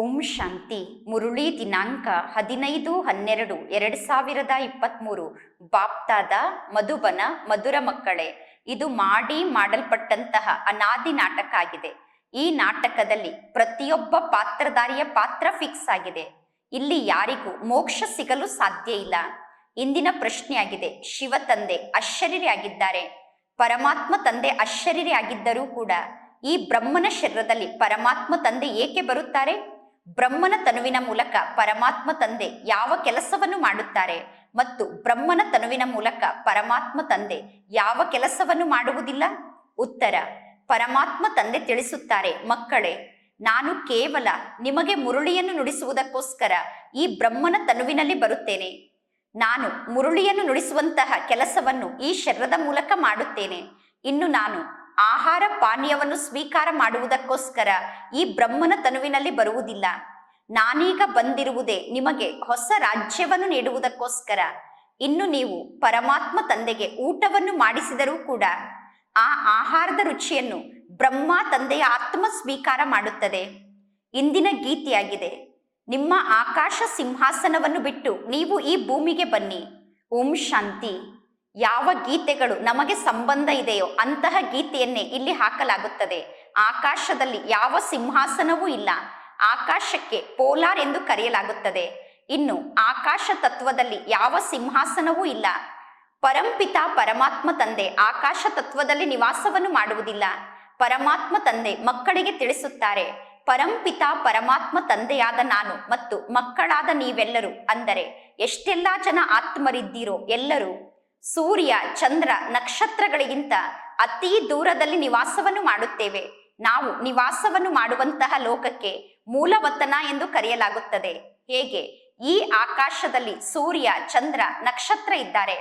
ಓಂ ಶಾಂತಿ. ಮುರುಳಿ ದಿನಾಂಕ ಹದಿನೈದು ಹನ್ನೆರಡು ಎರಡು ಸಾವಿರದ ಇಪ್ಪತ್ತ್ಮೂರು ಬಾಪ್ತಾದ, ಮಧುಬನ, ಮಧುರ ಮಕ್ಕಳೇ, ಇದು ಮಾಡಿ ಮಾಡಲ್ಪಟ್ಟಂತಹ ಅನಾದಿ ನಾಟಕ ಆಗಿದೆ. ಈ ನಾಟಕದಲ್ಲಿ ಪ್ರತಿಯೊಬ್ಬ ಪಾತ್ರಧಾರಿಯ ಪಾತ್ರ ಫಿಕ್ಸ್ ಆಗಿದೆ. ಇಲ್ಲಿ ಯಾರಿಗೂ ಮೋಕ್ಷ ಸಿಗಲು ಸಾಧ್ಯ ಇಲ್ಲ. ಇಂದಿನ ಪ್ರಶ್ನೆಯಾಗಿದೆ, ಶಿವ ತಂದೆ ಅಶರೀರಿಯಾಗಿದ್ದಾರೆ ಪರಮಾತ್ಮ ತಂದೆ ಅಶರೀರಿಯಾಗಿದ್ದರೂ ಕೂಡ ಈ ಬ್ರಹ್ಮನ ಶರೀರದಲ್ಲಿ ಪರಮಾತ್ಮ ತಂದೆ ಏಕೆ ಬರುತ್ತಾರೆ? ಬ್ರಹ್ಮನ ತನುವಿನ ಮೂಲಕ ಪರಮಾತ್ಮ ತಂದೆ ಯಾವ ಕೆಲಸವನ್ನು ಮಾಡುತ್ತಾರೆ ಮತ್ತು ಬ್ರಹ್ಮನ ತನುವಿನ ಮೂಲಕ ಪರಮಾತ್ಮ ತಂದೆ ಯಾವ ಕೆಲಸವನ್ನು ಮಾಡುವುದಿಲ್ಲ? ಉತ್ತರ, ಪರಮಾತ್ಮ ತಂದೆ ತಿಳಿಸುತ್ತಾರೆ, ಮಕ್ಕಳೇ, ನಾನು ಕೇವಲ ನಿಮಗೆ ಮುರುಳಿಯನ್ನು ನುಡಿಸುವುದಕ್ಕೋಸ್ಕರ ಈ ಬ್ರಹ್ಮನ ತನುವಿನಲ್ಲಿ ಬರುತ್ತೇನೆ. ನಾನು ಮುರುಳಿಯನ್ನು ನುಡಿಸುವಂತಹ ಕೆಲಸವನ್ನು ಈ ಶರೀರದ ಮೂಲಕ ಮಾಡುತ್ತೇನೆ. ಇನ್ನು ನಾನು ಆಹಾರ ಪಾನೀಯವನ್ನು ಸ್ವೀಕಾರ ಮಾಡುವುದಕ್ಕೋಸ್ಕರ ಈ ಬ್ರಹ್ಮನ ತನುವಿನಲ್ಲಿ ಬರುವುದಿಲ್ಲ. ನಾನೀಗ ಬಂದಿರುವುದೇ ನಿಮಗೆ ಹೊಸ ರಾಜ್ಯವನ್ನು ನೀಡುವುದಕ್ಕೋಸ್ಕರ. ಇನ್ನು ನೀವು ಪರಮಾತ್ಮ ತಂದೆಗೆ ಊಟವನ್ನು ಮಾಡಿಸಿದರೂ ಕೂಡ ಆ ಆಹಾರದ ರುಚಿಯನ್ನು ಬ್ರಹ್ಮ ತಂದೆಯ ಆತ್ಮ ಸ್ವೀಕಾರ ಮಾಡುತ್ತದೆ. ಇಂದಿನ ಗೀತೆಯಾಗಿದೆ, ನಿಮ್ಮ ಆಕಾಶ ಸಿಂಹಾಸನವನ್ನು ಬಿಟ್ಟು ನೀವು ಈ ಭೂಮಿಗೆ ಬನ್ನಿ. ಓಂ ಶಾಂತಿ. ಯಾವ ಗೀತೆಗಳು ನಮಗೆ ಸಂಬಂಧ ಇದೆಯೋ ಅಂತಹ ಗೀತೆಯನ್ನೇ ಇಲ್ಲಿ ಹಾಕಲಾಗುತ್ತದೆ. ಆಕಾಶದಲ್ಲಿ ಯಾವ ಸಿಂಹಾಸನವೂ ಇಲ್ಲ. ಆಕಾಶಕ್ಕೆ ಪೋಲಾರ್ ಎಂದು ಕರೆಯಲಾಗುತ್ತದೆ. ಇನ್ನು ಆಕಾಶ ತತ್ವದಲ್ಲಿ ಯಾವ ಸಿಂಹಾಸನವೂ ಇಲ್ಲ. ಪರಂಪಿತ ಪರಮಾತ್ಮ ತಂದೆ ಆಕಾಶ ತತ್ವದಲ್ಲಿ ನಿವಾಸವನ್ನು ಮಾಡುವುದಿಲ್ಲ. ಪರಮಾತ್ಮ ತಂದೆ ಮಕ್ಕಳಿಗೆ ತಿಳಿಸುತ್ತಾರೆ, ಪರಂಪಿತ ಪರಮಾತ್ಮ ತಂದೆಯಾದ ನಾನು ಮತ್ತು ಮಕ್ಕಳಾದ ನೀವೆಲ್ಲರೂ ಅಂದರೆ, ಎಷ್ಟೆಲ್ಲ ಜನ ಆತ್ಮರಿದ್ದೀರೋ ಎಲ್ಲರೂ ಸೂರ್ಯ, ಚಂದ್ರ, ನಕ್ಷತ್ರಗಳಿಗಿಂತ ಅತಿ ದೂರದಲ್ಲಿ ನಿವಾಸವನ್ನು ಮಾಡುತ್ತೇವೆ. ನಾವು ನಿವಾಸವನ್ನು ಮಾಡುವಂತಹ ಲೋಕಕ್ಕೆ ಮೂಲವತನ ಎಂದು ಕರೆಯಲಾಗುತ್ತದೆ. ಹೇಗೆ? ಈ ಆಕಾಶದಲ್ಲಿ ಸೂರ್ಯ, ಚಂದ್ರ, ನಕ್ಷತ್ರ ಇದ್ದಾರೆ.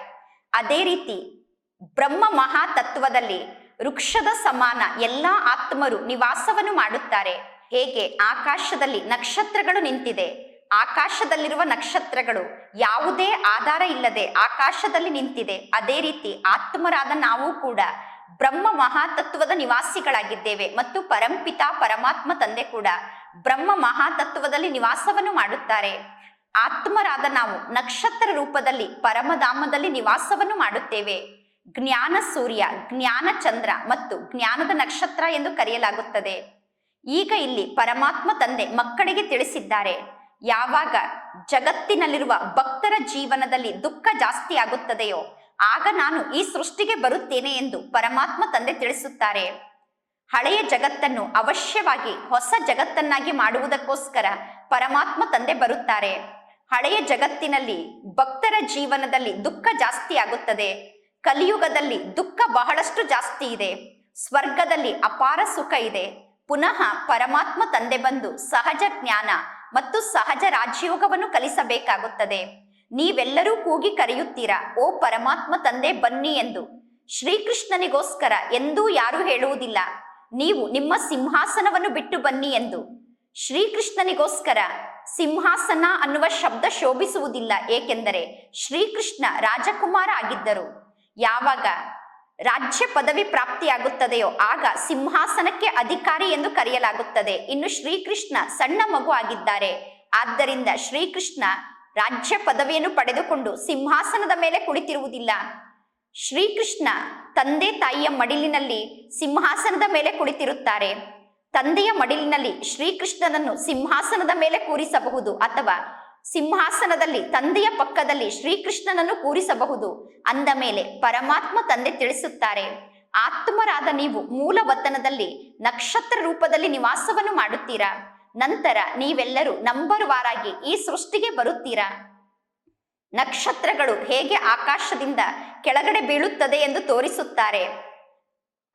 ಅದೇ ರೀತಿ ಬ್ರಹ್ಮ ಮಹಾ ತತ್ವದಲ್ಲಿ ವೃಕ್ಷದ ಸಮಾನ ಎಲ್ಲಾ ಆತ್ಮರು ನಿವಾಸವನ್ನು ಮಾಡುತ್ತಾರೆ. ಹೇಗೆ? ಆಕಾಶದಲ್ಲಿ ನಕ್ಷತ್ರಗಳು ನಿಂತಿದೆ. ಆಕಾಶದಲ್ಲಿರುವ ನಕ್ಷತ್ರಗಳು ಯಾವುದೇ ಆಧಾರ ಇಲ್ಲದೆ ಆಕಾಶದಲ್ಲಿ ನಿಂತಿದೆ. ಅದೇ ರೀತಿ ಆತ್ಮರಾದ ನಾವು ಕೂಡ ಬ್ರಹ್ಮ ಮಹಾತತ್ವದ ನಿವಾಸಿಗಳಾಗಿದ್ದೇವೆ ಮತ್ತು ಪರಂಪಿತ ಪರಮಾತ್ಮ ತಂದೆ ಕೂಡ ಬ್ರಹ್ಮ ಮಹಾತತ್ವದಲ್ಲಿ ನಿವಾಸವನ್ನು ಮಾಡುತ್ತಾರೆ. ಆತ್ಮರಾದ ನಾವು ನಕ್ಷತ್ರ ರೂಪದಲ್ಲಿ ಪರಮಧಾಮದಲ್ಲಿ ನಿವಾಸವನ್ನು ಮಾಡುತ್ತೇವೆ. ಜ್ಞಾನ ಸೂರ್ಯ, ಜ್ಞಾನ ಚಂದ್ರ ಮತ್ತು ಜ್ಞಾನದ ನಕ್ಷತ್ರ ಎಂದು ಕರೆಯಲಾಗುತ್ತದೆ. ಈಗ ಇಲ್ಲಿ ಪರಮಾತ್ಮ ತಂದೆ ಮಕ್ಕಳಿಗೆ ತಿಳಿಸಿದ್ದಾರೆ. ಯಾವಾಗ ಜಗತ್ತಿನಲ್ಲಿರುವ ಭಕ್ತರ ಜೀವನದಲ್ಲಿ ದುಃಖ ಜಾಸ್ತಿ ಆಗುತ್ತದೆಯೋ, ಆಗ ನಾನು ಈ ಸೃಷ್ಟಿಗೆ ಬರುತ್ತೇನೆ ಎಂದು ಪರಮಾತ್ಮ ತಂದೆ ತಿಳಿಸುತ್ತಾರೆ. ಹಳೆಯ ಜಗತ್ತನ್ನು ಅವಶ್ಯವಾಗಿ ಹೊಸ ಜಗತ್ತನ್ನಾಗಿ ಮಾಡುವುದಕ್ಕೋಸ್ಕರ ಪರಮಾತ್ಮ ತಂದೆ ಬರುತ್ತಾರೆ. ಹಳೆಯ ಜಗತ್ತಿನಲ್ಲಿ ಭಕ್ತರ ಜೀವನದಲ್ಲಿ ದುಃಖ ಜಾಸ್ತಿ ಆಗುತ್ತದೆ. ಕಲಿಯುಗದಲ್ಲಿ ದುಃಖ ಬಹಳಷ್ಟು ಜಾಸ್ತಿ ಇದೆ. ಸ್ವರ್ಗದಲ್ಲಿ ಅಪಾರ ಸುಖ ಇದೆ. ಪುನಃ ಪರಮಾತ್ಮ ತಂದೆ ಬಂದು ಸಹಜ ಜ್ಞಾನ ಮತ್ತು ಸಹಜ ರಾಜ್ಯೋಗವನ್ನು ಕಲಿಸಬೇಕಾಗುತ್ತದೆ. ನೀವೆಲ್ಲರೂ ಕೂಗಿ ಕರೆಯುತ್ತೀರಾ, ಓ ಪರಮಾತ್ಮ ತಂದೆ ಬನ್ನಿ ಎಂದು. ಶ್ರೀಕೃಷ್ಣನಿಗೋಸ್ಕರ ಎಂದೂ ಯಾರೂ ಹೇಳುವುದಿಲ್ಲ. ನೀವು ನಿಮ್ಮ ಸಿಂಹಾಸನವನ್ನು ಬಿಟ್ಟು ಬನ್ನಿ ಎಂದು. ಶ್ರೀಕೃಷ್ಣನಿಗೋಸ್ಕರ ಸಿಂಹಾಸನ ಅನ್ನುವ ಶಬ್ದ ಶೋಭಿಸುವುದಿಲ್ಲ, ಏಕೆಂದರೆ ಶ್ರೀಕೃಷ್ಣ ರಾಜಕುಮಾರ ಆಗಿದ್ದರು. ಯಾವಾಗ? ರಾಜ್ಯ ಪದವಿ ಪ್ರಾಪ್ತಿಯಾಗುತ್ತದೆಯೋ ಆಗ ಸಿಂಹಾಸನಕ್ಕೆ ಅಧಿಕಾರಿ ಎಂದು ಕರೆಯಲಾಗುತ್ತದೆ. ಇನ್ನು ಶ್ರೀಕೃಷ್ಣ ಸಣ್ಣ ಮಗು ಆಗಿದ್ದಾರೆ. ಆದ್ದರಿಂದ ಶ್ರೀಕೃಷ್ಣ ರಾಜ್ಯ ಪದವಿಯನ್ನು ಪಡೆದುಕೊಂಡು ಸಿಂಹಾಸನದ ಮೇಲೆ ಕುಳಿತಿರುವುದಿಲ್ಲ. ಶ್ರೀಕೃಷ್ಣ ತಂದೆ ತಾಯಿಯ ಮಡಿಲಿನಲ್ಲಿ ಸಿಂಹಾಸನದ ಮೇಲೆ ಕುಳಿತಿರುತ್ತಾರೆ. ತಂದೆಯ ಮಡಿಲಿನಲ್ಲಿ ಶ್ರೀಕೃಷ್ಣನನ್ನು ಸಿಂಹಾಸನದ ಮೇಲೆ ಕೂರಿಸಬಹುದು ಅಥವಾ ಸಿಂಹಾಸನದಲ್ಲಿ, ತಂದೆಯ ಪಕ್ಕದಲ್ಲಿ ಶ್ರೀಕೃಷ್ಣನನ್ನು ಕೂರಿಸಬಹುದು. ಅಂದ ಮೇಲೆ ಪರಮಾತ್ಮ ತಂದೆ ತಿಳಿಸುತ್ತಾರೆ, ಆತ್ಮರಾದ ನೀವು ಮೂಲ ವತನದಲ್ಲಿ ನಕ್ಷತ್ರ ರೂಪದಲ್ಲಿ ನಿವಾಸವನ್ನು ಮಾಡುತ್ತೀರಾ? ನಂತರ ನೀವೆಲ್ಲರೂ ನಂಬರ್ ವಾರಾಗಿ ಈ ಸೃಷ್ಟಿಗೆ ಬರುತ್ತೀರಾ? ನಕ್ಷತ್ರಗಳು ಹೇಗೆ ಆಕಾಶದಿಂದ ಕೆಳಗಡೆ ಬೀಳುತ್ತದೆ ಎಂದು ತೋರಿಸುತ್ತಾರೆ.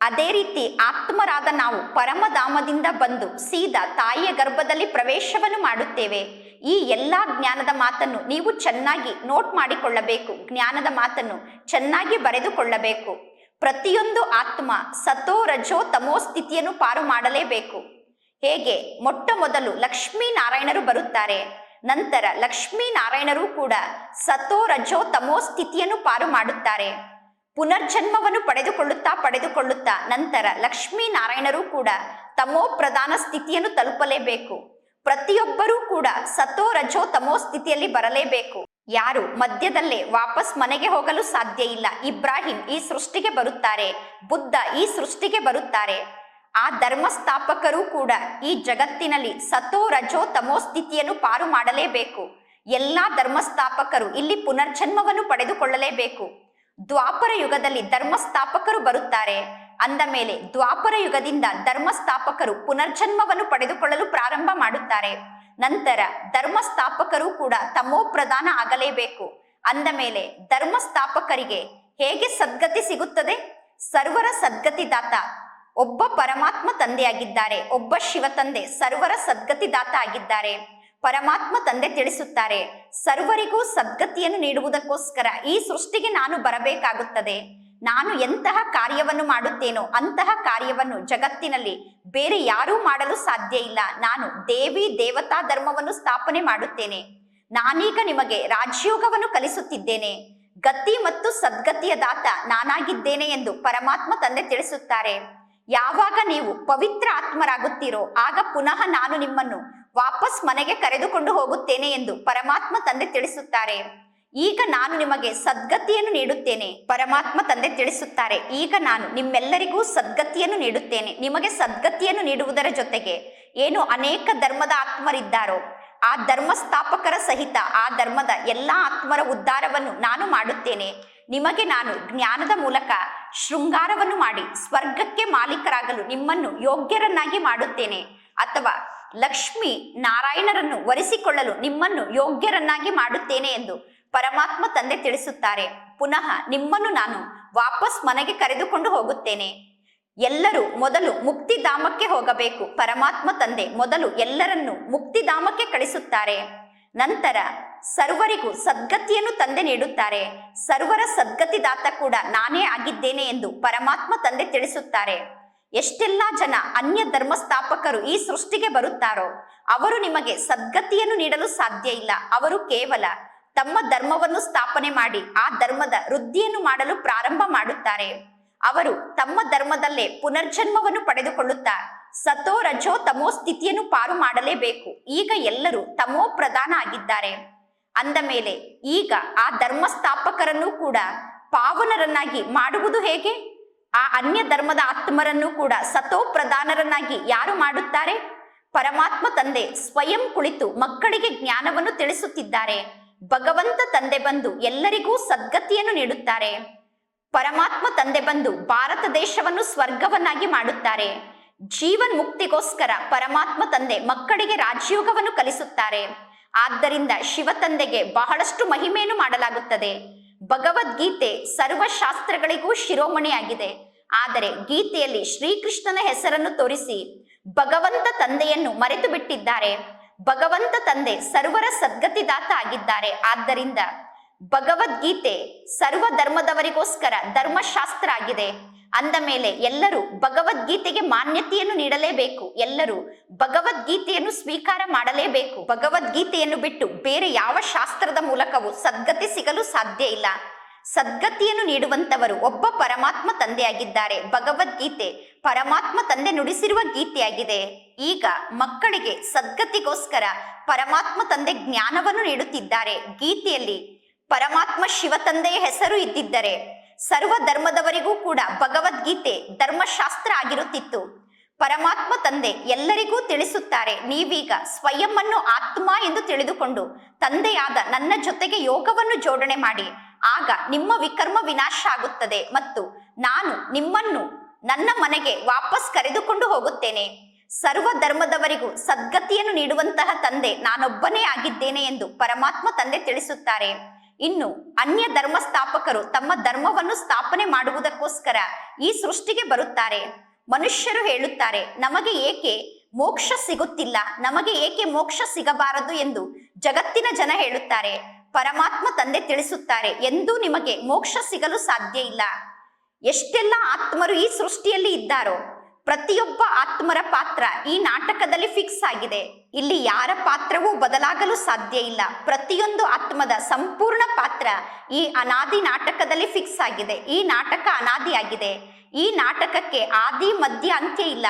ಅದೇ ರೀತಿ ಆತ್ಮರಾದ ನಾವು ಪರಮಧಾಮದಿಂದ ಬಂದು ಸೀದಾ ತಾಯಿಯ ಗರ್ಭದಲ್ಲಿ ಪ್ರವೇಶವನ್ನು ಮಾಡುತ್ತೇವೆ. ಈ ಎಲ್ಲ ಜ್ಞಾನದ ಮಾತನ್ನು ನೀವು ಚೆನ್ನಾಗಿ ನೋಟ್ ಮಾಡಿಕೊಳ್ಳಬೇಕು. ಜ್ಞಾನದ ಮಾತನ್ನು ಚೆನ್ನಾಗಿ ಬರೆದುಕೊಳ್ಳಬೇಕು. ಪ್ರತಿಯೊಂದು ಆತ್ಮ ಸತೋ ರಜೋ ತಮೋ ಸ್ಥಿತಿಯನ್ನು ಪಾರು ಮಾಡಲೇಬೇಕು. ಹೇಗೆ? ಮೊಟ್ಟ ಮೊದಲು ಲಕ್ಷ್ಮೀ ನಾರಾಯಣರು ಬರುತ್ತಾರೆ. ನಂತರ ಲಕ್ಷ್ಮೀ ನಾರಾಯಣರು ಕೂಡ ಸತೋ ರಜೋ ತಮೋ ಸ್ಥಿತಿಯನ್ನು ಪಾರು ಮಾಡುತ್ತಾರೆ. ಪುನರ್ಜನ್ಮವನ್ನು ಪಡೆದುಕೊಳ್ಳುತ್ತಾ ಪಡೆದುಕೊಳ್ಳುತ್ತಾ ನಂತರ ಲಕ್ಷ್ಮೀ ನಾರಾಯಣರು ಕೂಡ ತಮೋ ಪ್ರಧಾನ ಸ್ಥಿತಿಯನ್ನು ತಲುಪಲೇಬೇಕು. ಪ್ರತಿಯೊಬ್ಬರೂ ಕೂಡ ಸತೋ ರಜೋ ತಮೋ ಸ್ಥಿತಿಯಲ್ಲಿ ಬರಲೇಬೇಕು. ಯಾರು ಮಧ್ಯದಲ್ಲೇ ವಾಪಸ್ ಮನೆಗೆ ಹೋಗಲು ಸಾಧ್ಯ ಇಲ್ಲ. ಇಬ್ರಾಹಿಂ ಈ ಸೃಷ್ಟಿಗೆ ಬರುತ್ತಾರೆ. ಬುದ್ಧ ಈ ಸೃಷ್ಟಿಗೆ ಬರುತ್ತಾರೆ. ಆ ಧರ್ಮಸ್ಥಾಪಕರು ಕೂಡ ಈ ಜಗತ್ತಿನಲ್ಲಿ ಸತೋ ರಜೋ ತಮೋ ಸ್ಥಿತಿಯನ್ನು ಪಾರು ಮಾಡಲೇಬೇಕು. ಎಲ್ಲಾ ಧರ್ಮಸ್ಥಾಪಕರು ಇಲ್ಲಿ ಪುನರ್ಜನ್ಮವನ್ನು ಪಡೆದುಕೊಳ್ಳಲೇಬೇಕು. ದ್ವಾಪರ ಯುಗದಲ್ಲಿ ಧರ್ಮಸ್ಥಾಪಕರು ಬರುತ್ತಾರೆ. ಅಂದ ಮೇಲೆ ದ್ವಾಪರ ಯುಗದಿಂದ ಧರ್ಮಸ್ಥಾಪಕರು ಪುನರ್ಜನ್ಮವನ್ನು ಪಡೆದುಕೊಳ್ಳಲು ಪ್ರಾರಂಭ ಮಾಡುತ್ತಾರೆ. ನಂತರ ಧರ್ಮಸ್ಥಾಪಕರು ಕೂಡ ತಮೋ ಪ್ರಧಾನ ಆಗಲೇಬೇಕು. ಅಂದ ಮೇಲೆ ಧರ್ಮಸ್ಥಾಪಕರಿಗೆ ಹೇಗೆ ಸದ್ಗತಿ ಸಿಗುತ್ತದೆ? ಸರ್ವರ ಸದ್ಗತಿದಾತ ಒಬ್ಬ ಪರಮಾತ್ಮ ತಂದೆಯಾಗಿದ್ದಾರೆ. ಒಬ್ಬ ಶಿವ ತಂದೆ ಸರ್ವರ ಸದ್ಗತಿದಾತ ಆಗಿದ್ದಾರೆ. ಪರಮಾತ್ಮ ತಂದೆ ತಿಳಿಸುತ್ತಾರೆ, ಸರ್ವರಿಗೂ ಸದ್ಗತಿಯನ್ನು ನೀಡುವುದಕ್ಕೋಸ್ಕರ ಈ ಸೃಷ್ಟಿಗೆ ನಾನು ಬರಬೇಕಾಗುತ್ತದೆ. ನಾನು ಎಂತಹ ಕಾರ್ಯವನ್ನು ಮಾಡುತ್ತೇನೋ ಅಂತಹ ಕಾರ್ಯವನ್ನು ಜಗತ್ತಿನಲ್ಲಿ ಬೇರೆ ಯಾರೂ ಮಾಡಲು ಸಾಧ್ಯ ಇಲ್ಲ. ನಾನು ದೇವಿ ದೇವತಾ ಧರ್ಮವನ್ನು ಸ್ಥಾಪನೆ ಮಾಡುತ್ತೇನೆ. ನಾನೀಗ ನಿಮಗೆ ರಾಜಯೋಗವನ್ನು ಕಲಿಸುತ್ತಿದ್ದೇನೆ. ಗತಿ ಮತ್ತು ಸದ್ಗತಿಯ ದಾತ ನಾನಾಗಿದ್ದೇನೆ ಎಂದು ಪರಮಾತ್ಮ ತಂದೆ ತಿಳಿಸುತ್ತಾರೆ. ಯಾವಾಗ ನೀವು ಪವಿತ್ರ ಆತ್ಮರಾಗುತ್ತೀರೋ ಆಗ ಪುನಃ ನಾನು ನಿಮ್ಮನ್ನು ವಾಪಸ್ ಮನೆಗೆ ಕರೆದುಕೊಂಡು ಹೋಗುತ್ತೇನೆ ಎಂದು ಪರಮಾತ್ಮ ತಂದೆ ತಿಳಿಸುತ್ತಾರೆ. ಈಗ ನಾನು ನಿಮಗೆ ಸದ್ಗತಿಯನ್ನು ನೀಡುತ್ತೇನೆ. ಪರಮಾತ್ಮ ತಂದೆ ತಿಳಿಸುತ್ತಾರೆ, ಈಗ ನಾನು ನಿಮ್ಮೆಲ್ಲರಿಗೂ ಸದ್ಗತಿಯನ್ನು ನೀಡುತ್ತೇನೆ. ನಿಮಗೆ ಸದ್ಗತಿಯನ್ನು ನೀಡುವುದರ ಜೊತೆಗೆ ಏನು ಅನೇಕ ಧರ್ಮದ ಆತ್ಮರಿದ್ದಾರೋ, ಆ ಧರ್ಮ ಸ್ಥಾಪಕರ ಸಹಿತ ಆ ಧರ್ಮದ ಎಲ್ಲಾ ಆತ್ಮರ ಉದ್ಧಾರವನ್ನು ನಾನು ಮಾಡುತ್ತೇನೆ. ನಿಮಗೆ ನಾನು ಜ್ಞಾನದ ಮೂಲಕ ಶೃಂಗಾರವನ್ನು ಮಾಡಿ ಸ್ವರ್ಗಕ್ಕೆ ಮಾಲೀಕರಾಗಲು ನಿಮ್ಮನ್ನು ಯೋಗ್ಯರನ್ನಾಗಿ ಮಾಡುತ್ತೇನೆ. ಅಥವಾ ಲಕ್ಷ್ಮಿ ನಾರಾಯಣರನ್ನು ಒರೆಸಿಕೊಳ್ಳಲು ನಿಮ್ಮನ್ನು ಯೋಗ್ಯರನ್ನಾಗಿ ಮಾಡುತ್ತೇನೆ ಎಂದು ಪರಮಾತ್ಮ ತಂದೆ ತಿಳಿಸುತ್ತಾರೆ. ಪುನಃ ನಿಮ್ಮನ್ನು ನಾನು ವಾಪಸ್ ಮನೆಗೆ ಕರೆದುಕೊಂಡು ಹೋಗುತ್ತೇನೆ. ಎಲ್ಲರೂ ಮೊದಲು ಮುಕ್ತಿಧಾಮಕ್ಕೆ ಹೋಗಬೇಕು. ಪರಮಾತ್ಮ ತಂದೆ ಮೊದಲು ಎಲ್ಲರನ್ನು ಮುಕ್ತಿಧಾಮಕ್ಕೆ ಕಳಿಸುತ್ತಾರೆ. ನಂತರ ಸರ್ವರಿಗೂ ಸದ್ಗತಿಯನ್ನು ತಂದೆ ನೀಡುತ್ತಾರೆ. ಸರ್ವರ ಸದ್ಗತಿದಾತ ಕೂಡ ನಾನೇ ಆಗಿದ್ದೇನೆ ಎಂದು ಪರಮಾತ್ಮ ತಂದೆ ತಿಳಿಸುತ್ತಾರೆ. ಎಷ್ಟೆಲ್ಲ ಜನ ಅನ್ಯ ಧರ್ಮಸ್ಥಾಪಕರು ಈ ಸೃಷ್ಟಿಗೆ ಬರುತ್ತಾರೋ, ಅವರು ನಿಮಗೆ ಸದ್ಗತಿಯನ್ನು ನೀಡಲು ಸಾಧ್ಯ ಇಲ್ಲ. ಅವರು ಕೇವಲ ತಮ್ಮ ಧರ್ಮವನ್ನು ಸ್ಥಾಪನೆ ಮಾಡಿ ಆ ಧರ್ಮದ ವೃದ್ಧಿಯನ್ನು ಮಾಡಲು ಪ್ರಾರಂಭ ಮಾಡುತ್ತಾರೆ. ಅವರು ತಮ್ಮ ಧರ್ಮದಲ್ಲೇ ಪುನರ್ಜನ್ಮವನ್ನು ಪಡೆದುಕೊಳ್ಳುತ್ತಾ ಸತೋ ರಜೋ ತಮೋ ಸ್ಥಿತಿಯನ್ನು ಪಾರು ಮಾಡಲೇಬೇಕು. ಈಗ ಎಲ್ಲರೂ ತಮೋ ಪ್ರಧಾನ ಆಗಿದ್ದಾರೆ. ಅಂದ ಮೇಲೆ ಈಗ ಆ ಧರ್ಮ ಸ್ಥಾಪಕರನ್ನು ಕೂಡ ಪಾವನರನ್ನಾಗಿ ಮಾಡುವುದು ಹೇಗೆ? ಆ ಅನ್ಯ ಧರ್ಮದ ಆತ್ಮರನ್ನು ಕೂಡ ಸತೋ ಪ್ರಧಾನರನ್ನಾಗಿ ಯಾರು ಮಾಡುತ್ತಾರೆ? ಪರಮಾತ್ಮ ತಂದೆ ಸ್ವಯಂ ಕುಳಿತು ಮಕ್ಕಳಿಗೆ ಜ್ಞಾನವನ್ನು ತಿಳಿಸುತ್ತಿದ್ದಾರೆ. ಭಗವಂತ ತಂದೆ ಬಂದು ಎಲ್ಲರಿಗೂ ಸದ್ಗತಿಯನ್ನು ನೀಡುತ್ತಾರೆ. ಪರಮಾತ್ಮ ತಂದೆ ಬಂದು ಭಾರತ ದೇಶವನ್ನು ಸ್ವರ್ಗವನ್ನಾಗಿ ಮಾಡುತ್ತಾರೆ. ಜೀವನ್ ಮುಕ್ತಿಗೋಸ್ಕರ ಪರಮಾತ್ಮ ತಂದೆ ಮಕ್ಕಳಿಗೆ ರಾಜಯೋಗವನ್ನು ಕಲಿಸುತ್ತಾರೆ. ಆದ್ದರಿಂದ ಶಿವ ತಂದೆಗೆ ಬಹಳಷ್ಟು ಮಹಿಮೆಯನ್ನು ಮಾಡಲಾಗುತ್ತದೆ. ಭಗವದ್ಗೀತೆ ಸರ್ವಶಾಸ್ತ್ರಗಳಿಗೂ ಶಿರೋಮಣಿಯಾಗಿದೆ. ಆದರೆ ಗೀತೆಯಲ್ಲಿ ಶ್ರೀಕೃಷ್ಣನ ಹೆಸರನ್ನು ತೋರಿಸಿ ಭಗವಂತ ತಂದೆಯನ್ನು ಮರೆತು ಬಿಟ್ಟಿದ್ದಾರೆ ಭಗವಂತ ತಂದೆ ಸರ್ವರ ಸದ್ಗತಿದಾತ ಆಗಿದ್ದಾರೆ. ಆದ್ದರಿಂದ ಭಗವದ್ಗೀತೆ ಸರ್ವ ಧರ್ಮದವರಿಗೋಸ್ಕರ ಧರ್ಮಶಾಸ್ತ್ರ ಆಗಿದೆ. ಅಂದ ಮೇಲೆ ಎಲ್ಲರೂ ಭಗವದ್ಗೀತೆಗೆ ಮಾನ್ಯತೆಯನ್ನು ನೀಡಲೇಬೇಕು. ಎಲ್ಲರೂ ಭಗವದ್ಗೀತೆಯನ್ನು ಸ್ವೀಕಾರ ಮಾಡಲೇಬೇಕು. ಭಗವದ್ಗೀತೆಯನ್ನು ಬಿಟ್ಟು ಬೇರೆ ಯಾವ ಶಾಸ್ತ್ರದ ಮೂಲಕವೂ ಸದ್ಗತಿ ಸಿಗಲು ಸಾಧ್ಯ ಇಲ್ಲ. ಸದ್ಗತಿಯನ್ನು ನೀಡುವಂತವರು ಒಬ್ಬ ಪರಮಾತ್ಮ ತಂದೆಯಾಗಿದ್ದಾರೆ. ಭಗವದ್ಗೀತೆ ಪರಮಾತ್ಮ ತಂದೆ ನುಡಿಸಿರುವ ಗೀತೆಯಾಗಿದೆ. ಈಗ ಮಕ್ಕಳಿಗೆ ಸದ್ಗತಿಗೋಸ್ಕರ ಪರಮಾತ್ಮ ತಂದೆ ಜ್ಞಾನವನ್ನು ನೀಡುತ್ತಿದ್ದಾರೆ. ಗೀತೆಯಲ್ಲಿ ಪರಮಾತ್ಮ ಶಿವ ತಂದೆಯ ಹೆಸರು ಇದ್ದಿದ್ದರೆ ಸರ್ವ ಧರ್ಮದವರಿಗೂ ಕೂಡ ಭಗವದ್ಗೀತೆ ಧರ್ಮಶಾಸ್ತ್ರ ಆಗಿರುತ್ತಿತ್ತು. ಪರಮಾತ್ಮ ತಂದೆ ಎಲ್ಲರಿಗೂ ತಿಳಿಸುತ್ತಾರೆ, ನೀವೀಗ ಸ್ವಯಂವನ್ನು ಆತ್ಮ ಎಂದು ತಿಳಿದುಕೊಂಡು ತಂದೆಯಾದ ನನ್ನ ಜೊತೆಗೆ ಯೋಗವನ್ನು ಜೋಡಣೆ ಮಾಡಿ. ಆಗ ನಿಮ್ಮ ವಿಕರ್ಮ ವಿನಾಶ ಆಗುತ್ತದೆ ಮತ್ತು ನಾನು ನಿಮ್ಮನ್ನು ನನ್ನ ಮನೆಗೆ ವಾಪಸ್ ಕರೆದುಕೊಂಡು ಹೋಗುತ್ತೇನೆ. ಸರ್ವ ಧರ್ಮದವರಿಗೂ ಸದ್ಗತಿಯನ್ನು ನೀಡುವಂತಹ ತಂದೆ ನಾನೊಬ್ಬನೇ ಆಗಿದ್ದೇನೆ ಎಂದು ಪರಮಾತ್ಮ ತಂದೆ ತಿಳಿಸುತ್ತಾರೆ. ಇನ್ನು ಅನ್ಯ ಧರ್ಮ ಸ್ಥಾಪಕರು ತಮ್ಮ ಧರ್ಮವನ್ನು ಸ್ಥಾಪನೆ ಮಾಡುವುದಕ್ಕೋಸ್ಕರ ಈ ಸೃಷ್ಟಿಗೆ ಬರುತ್ತಾರೆ. ಮನುಷ್ಯರು ಹೇಳುತ್ತಾರೆ, ನಮಗೆ ಏಕೆ ಮೋಕ್ಷ ಸಿಗುತ್ತಿಲ್ಲ? ನಮಗೆ ಏಕೆ ಮೋಕ್ಷ ಸಿಗಬಾರದು? ಎಂದು ಜಗತ್ತಿನ ಜನ ಹೇಳುತ್ತಾರೆ. ಪರಮಾತ್ಮ ತಂದೆ ತಿಳಿಸುತ್ತಾರೆ, ಎಂದೂ ನಿಮಗೆ ಮೋಕ್ಷ ಸಿಗಲು ಸಾಧ್ಯ ಇಲ್ಲ. ಎಷ್ಟೆಲ್ಲ ಆತ್ಮರು ಈ ಸೃಷ್ಟಿಯಲ್ಲಿ ಇದ್ದಾರೋ, ಪ್ರತಿಯೊಬ್ಬ ಆತ್ಮರ ಪಾತ್ರ ಈ ನಾಟಕದಲ್ಲಿ ಫಿಕ್ಸ್ ಆಗಿದೆ. ಇಲ್ಲಿ ಯಾರ ಪಾತ್ರವೂ ಬದಲಾಗಲು ಸಾಧ್ಯ ಇಲ್ಲ. ಪ್ರತಿಯೊಂದು ಆತ್ಮದ ಸಂಪೂರ್ಣ ಪಾತ್ರ ಈ ಅನಾದಿ ನಾಟಕದಲ್ಲಿ ಫಿಕ್ಸ್ ಆಗಿದೆ. ಈ ನಾಟಕ ಅನಾದಿಯಾಗಿದೆ ಈ ನಾಟಕಕ್ಕೆ ಆದಿ ಮಧ್ಯ ಅಂತ್ಯ ಇಲ್ಲ.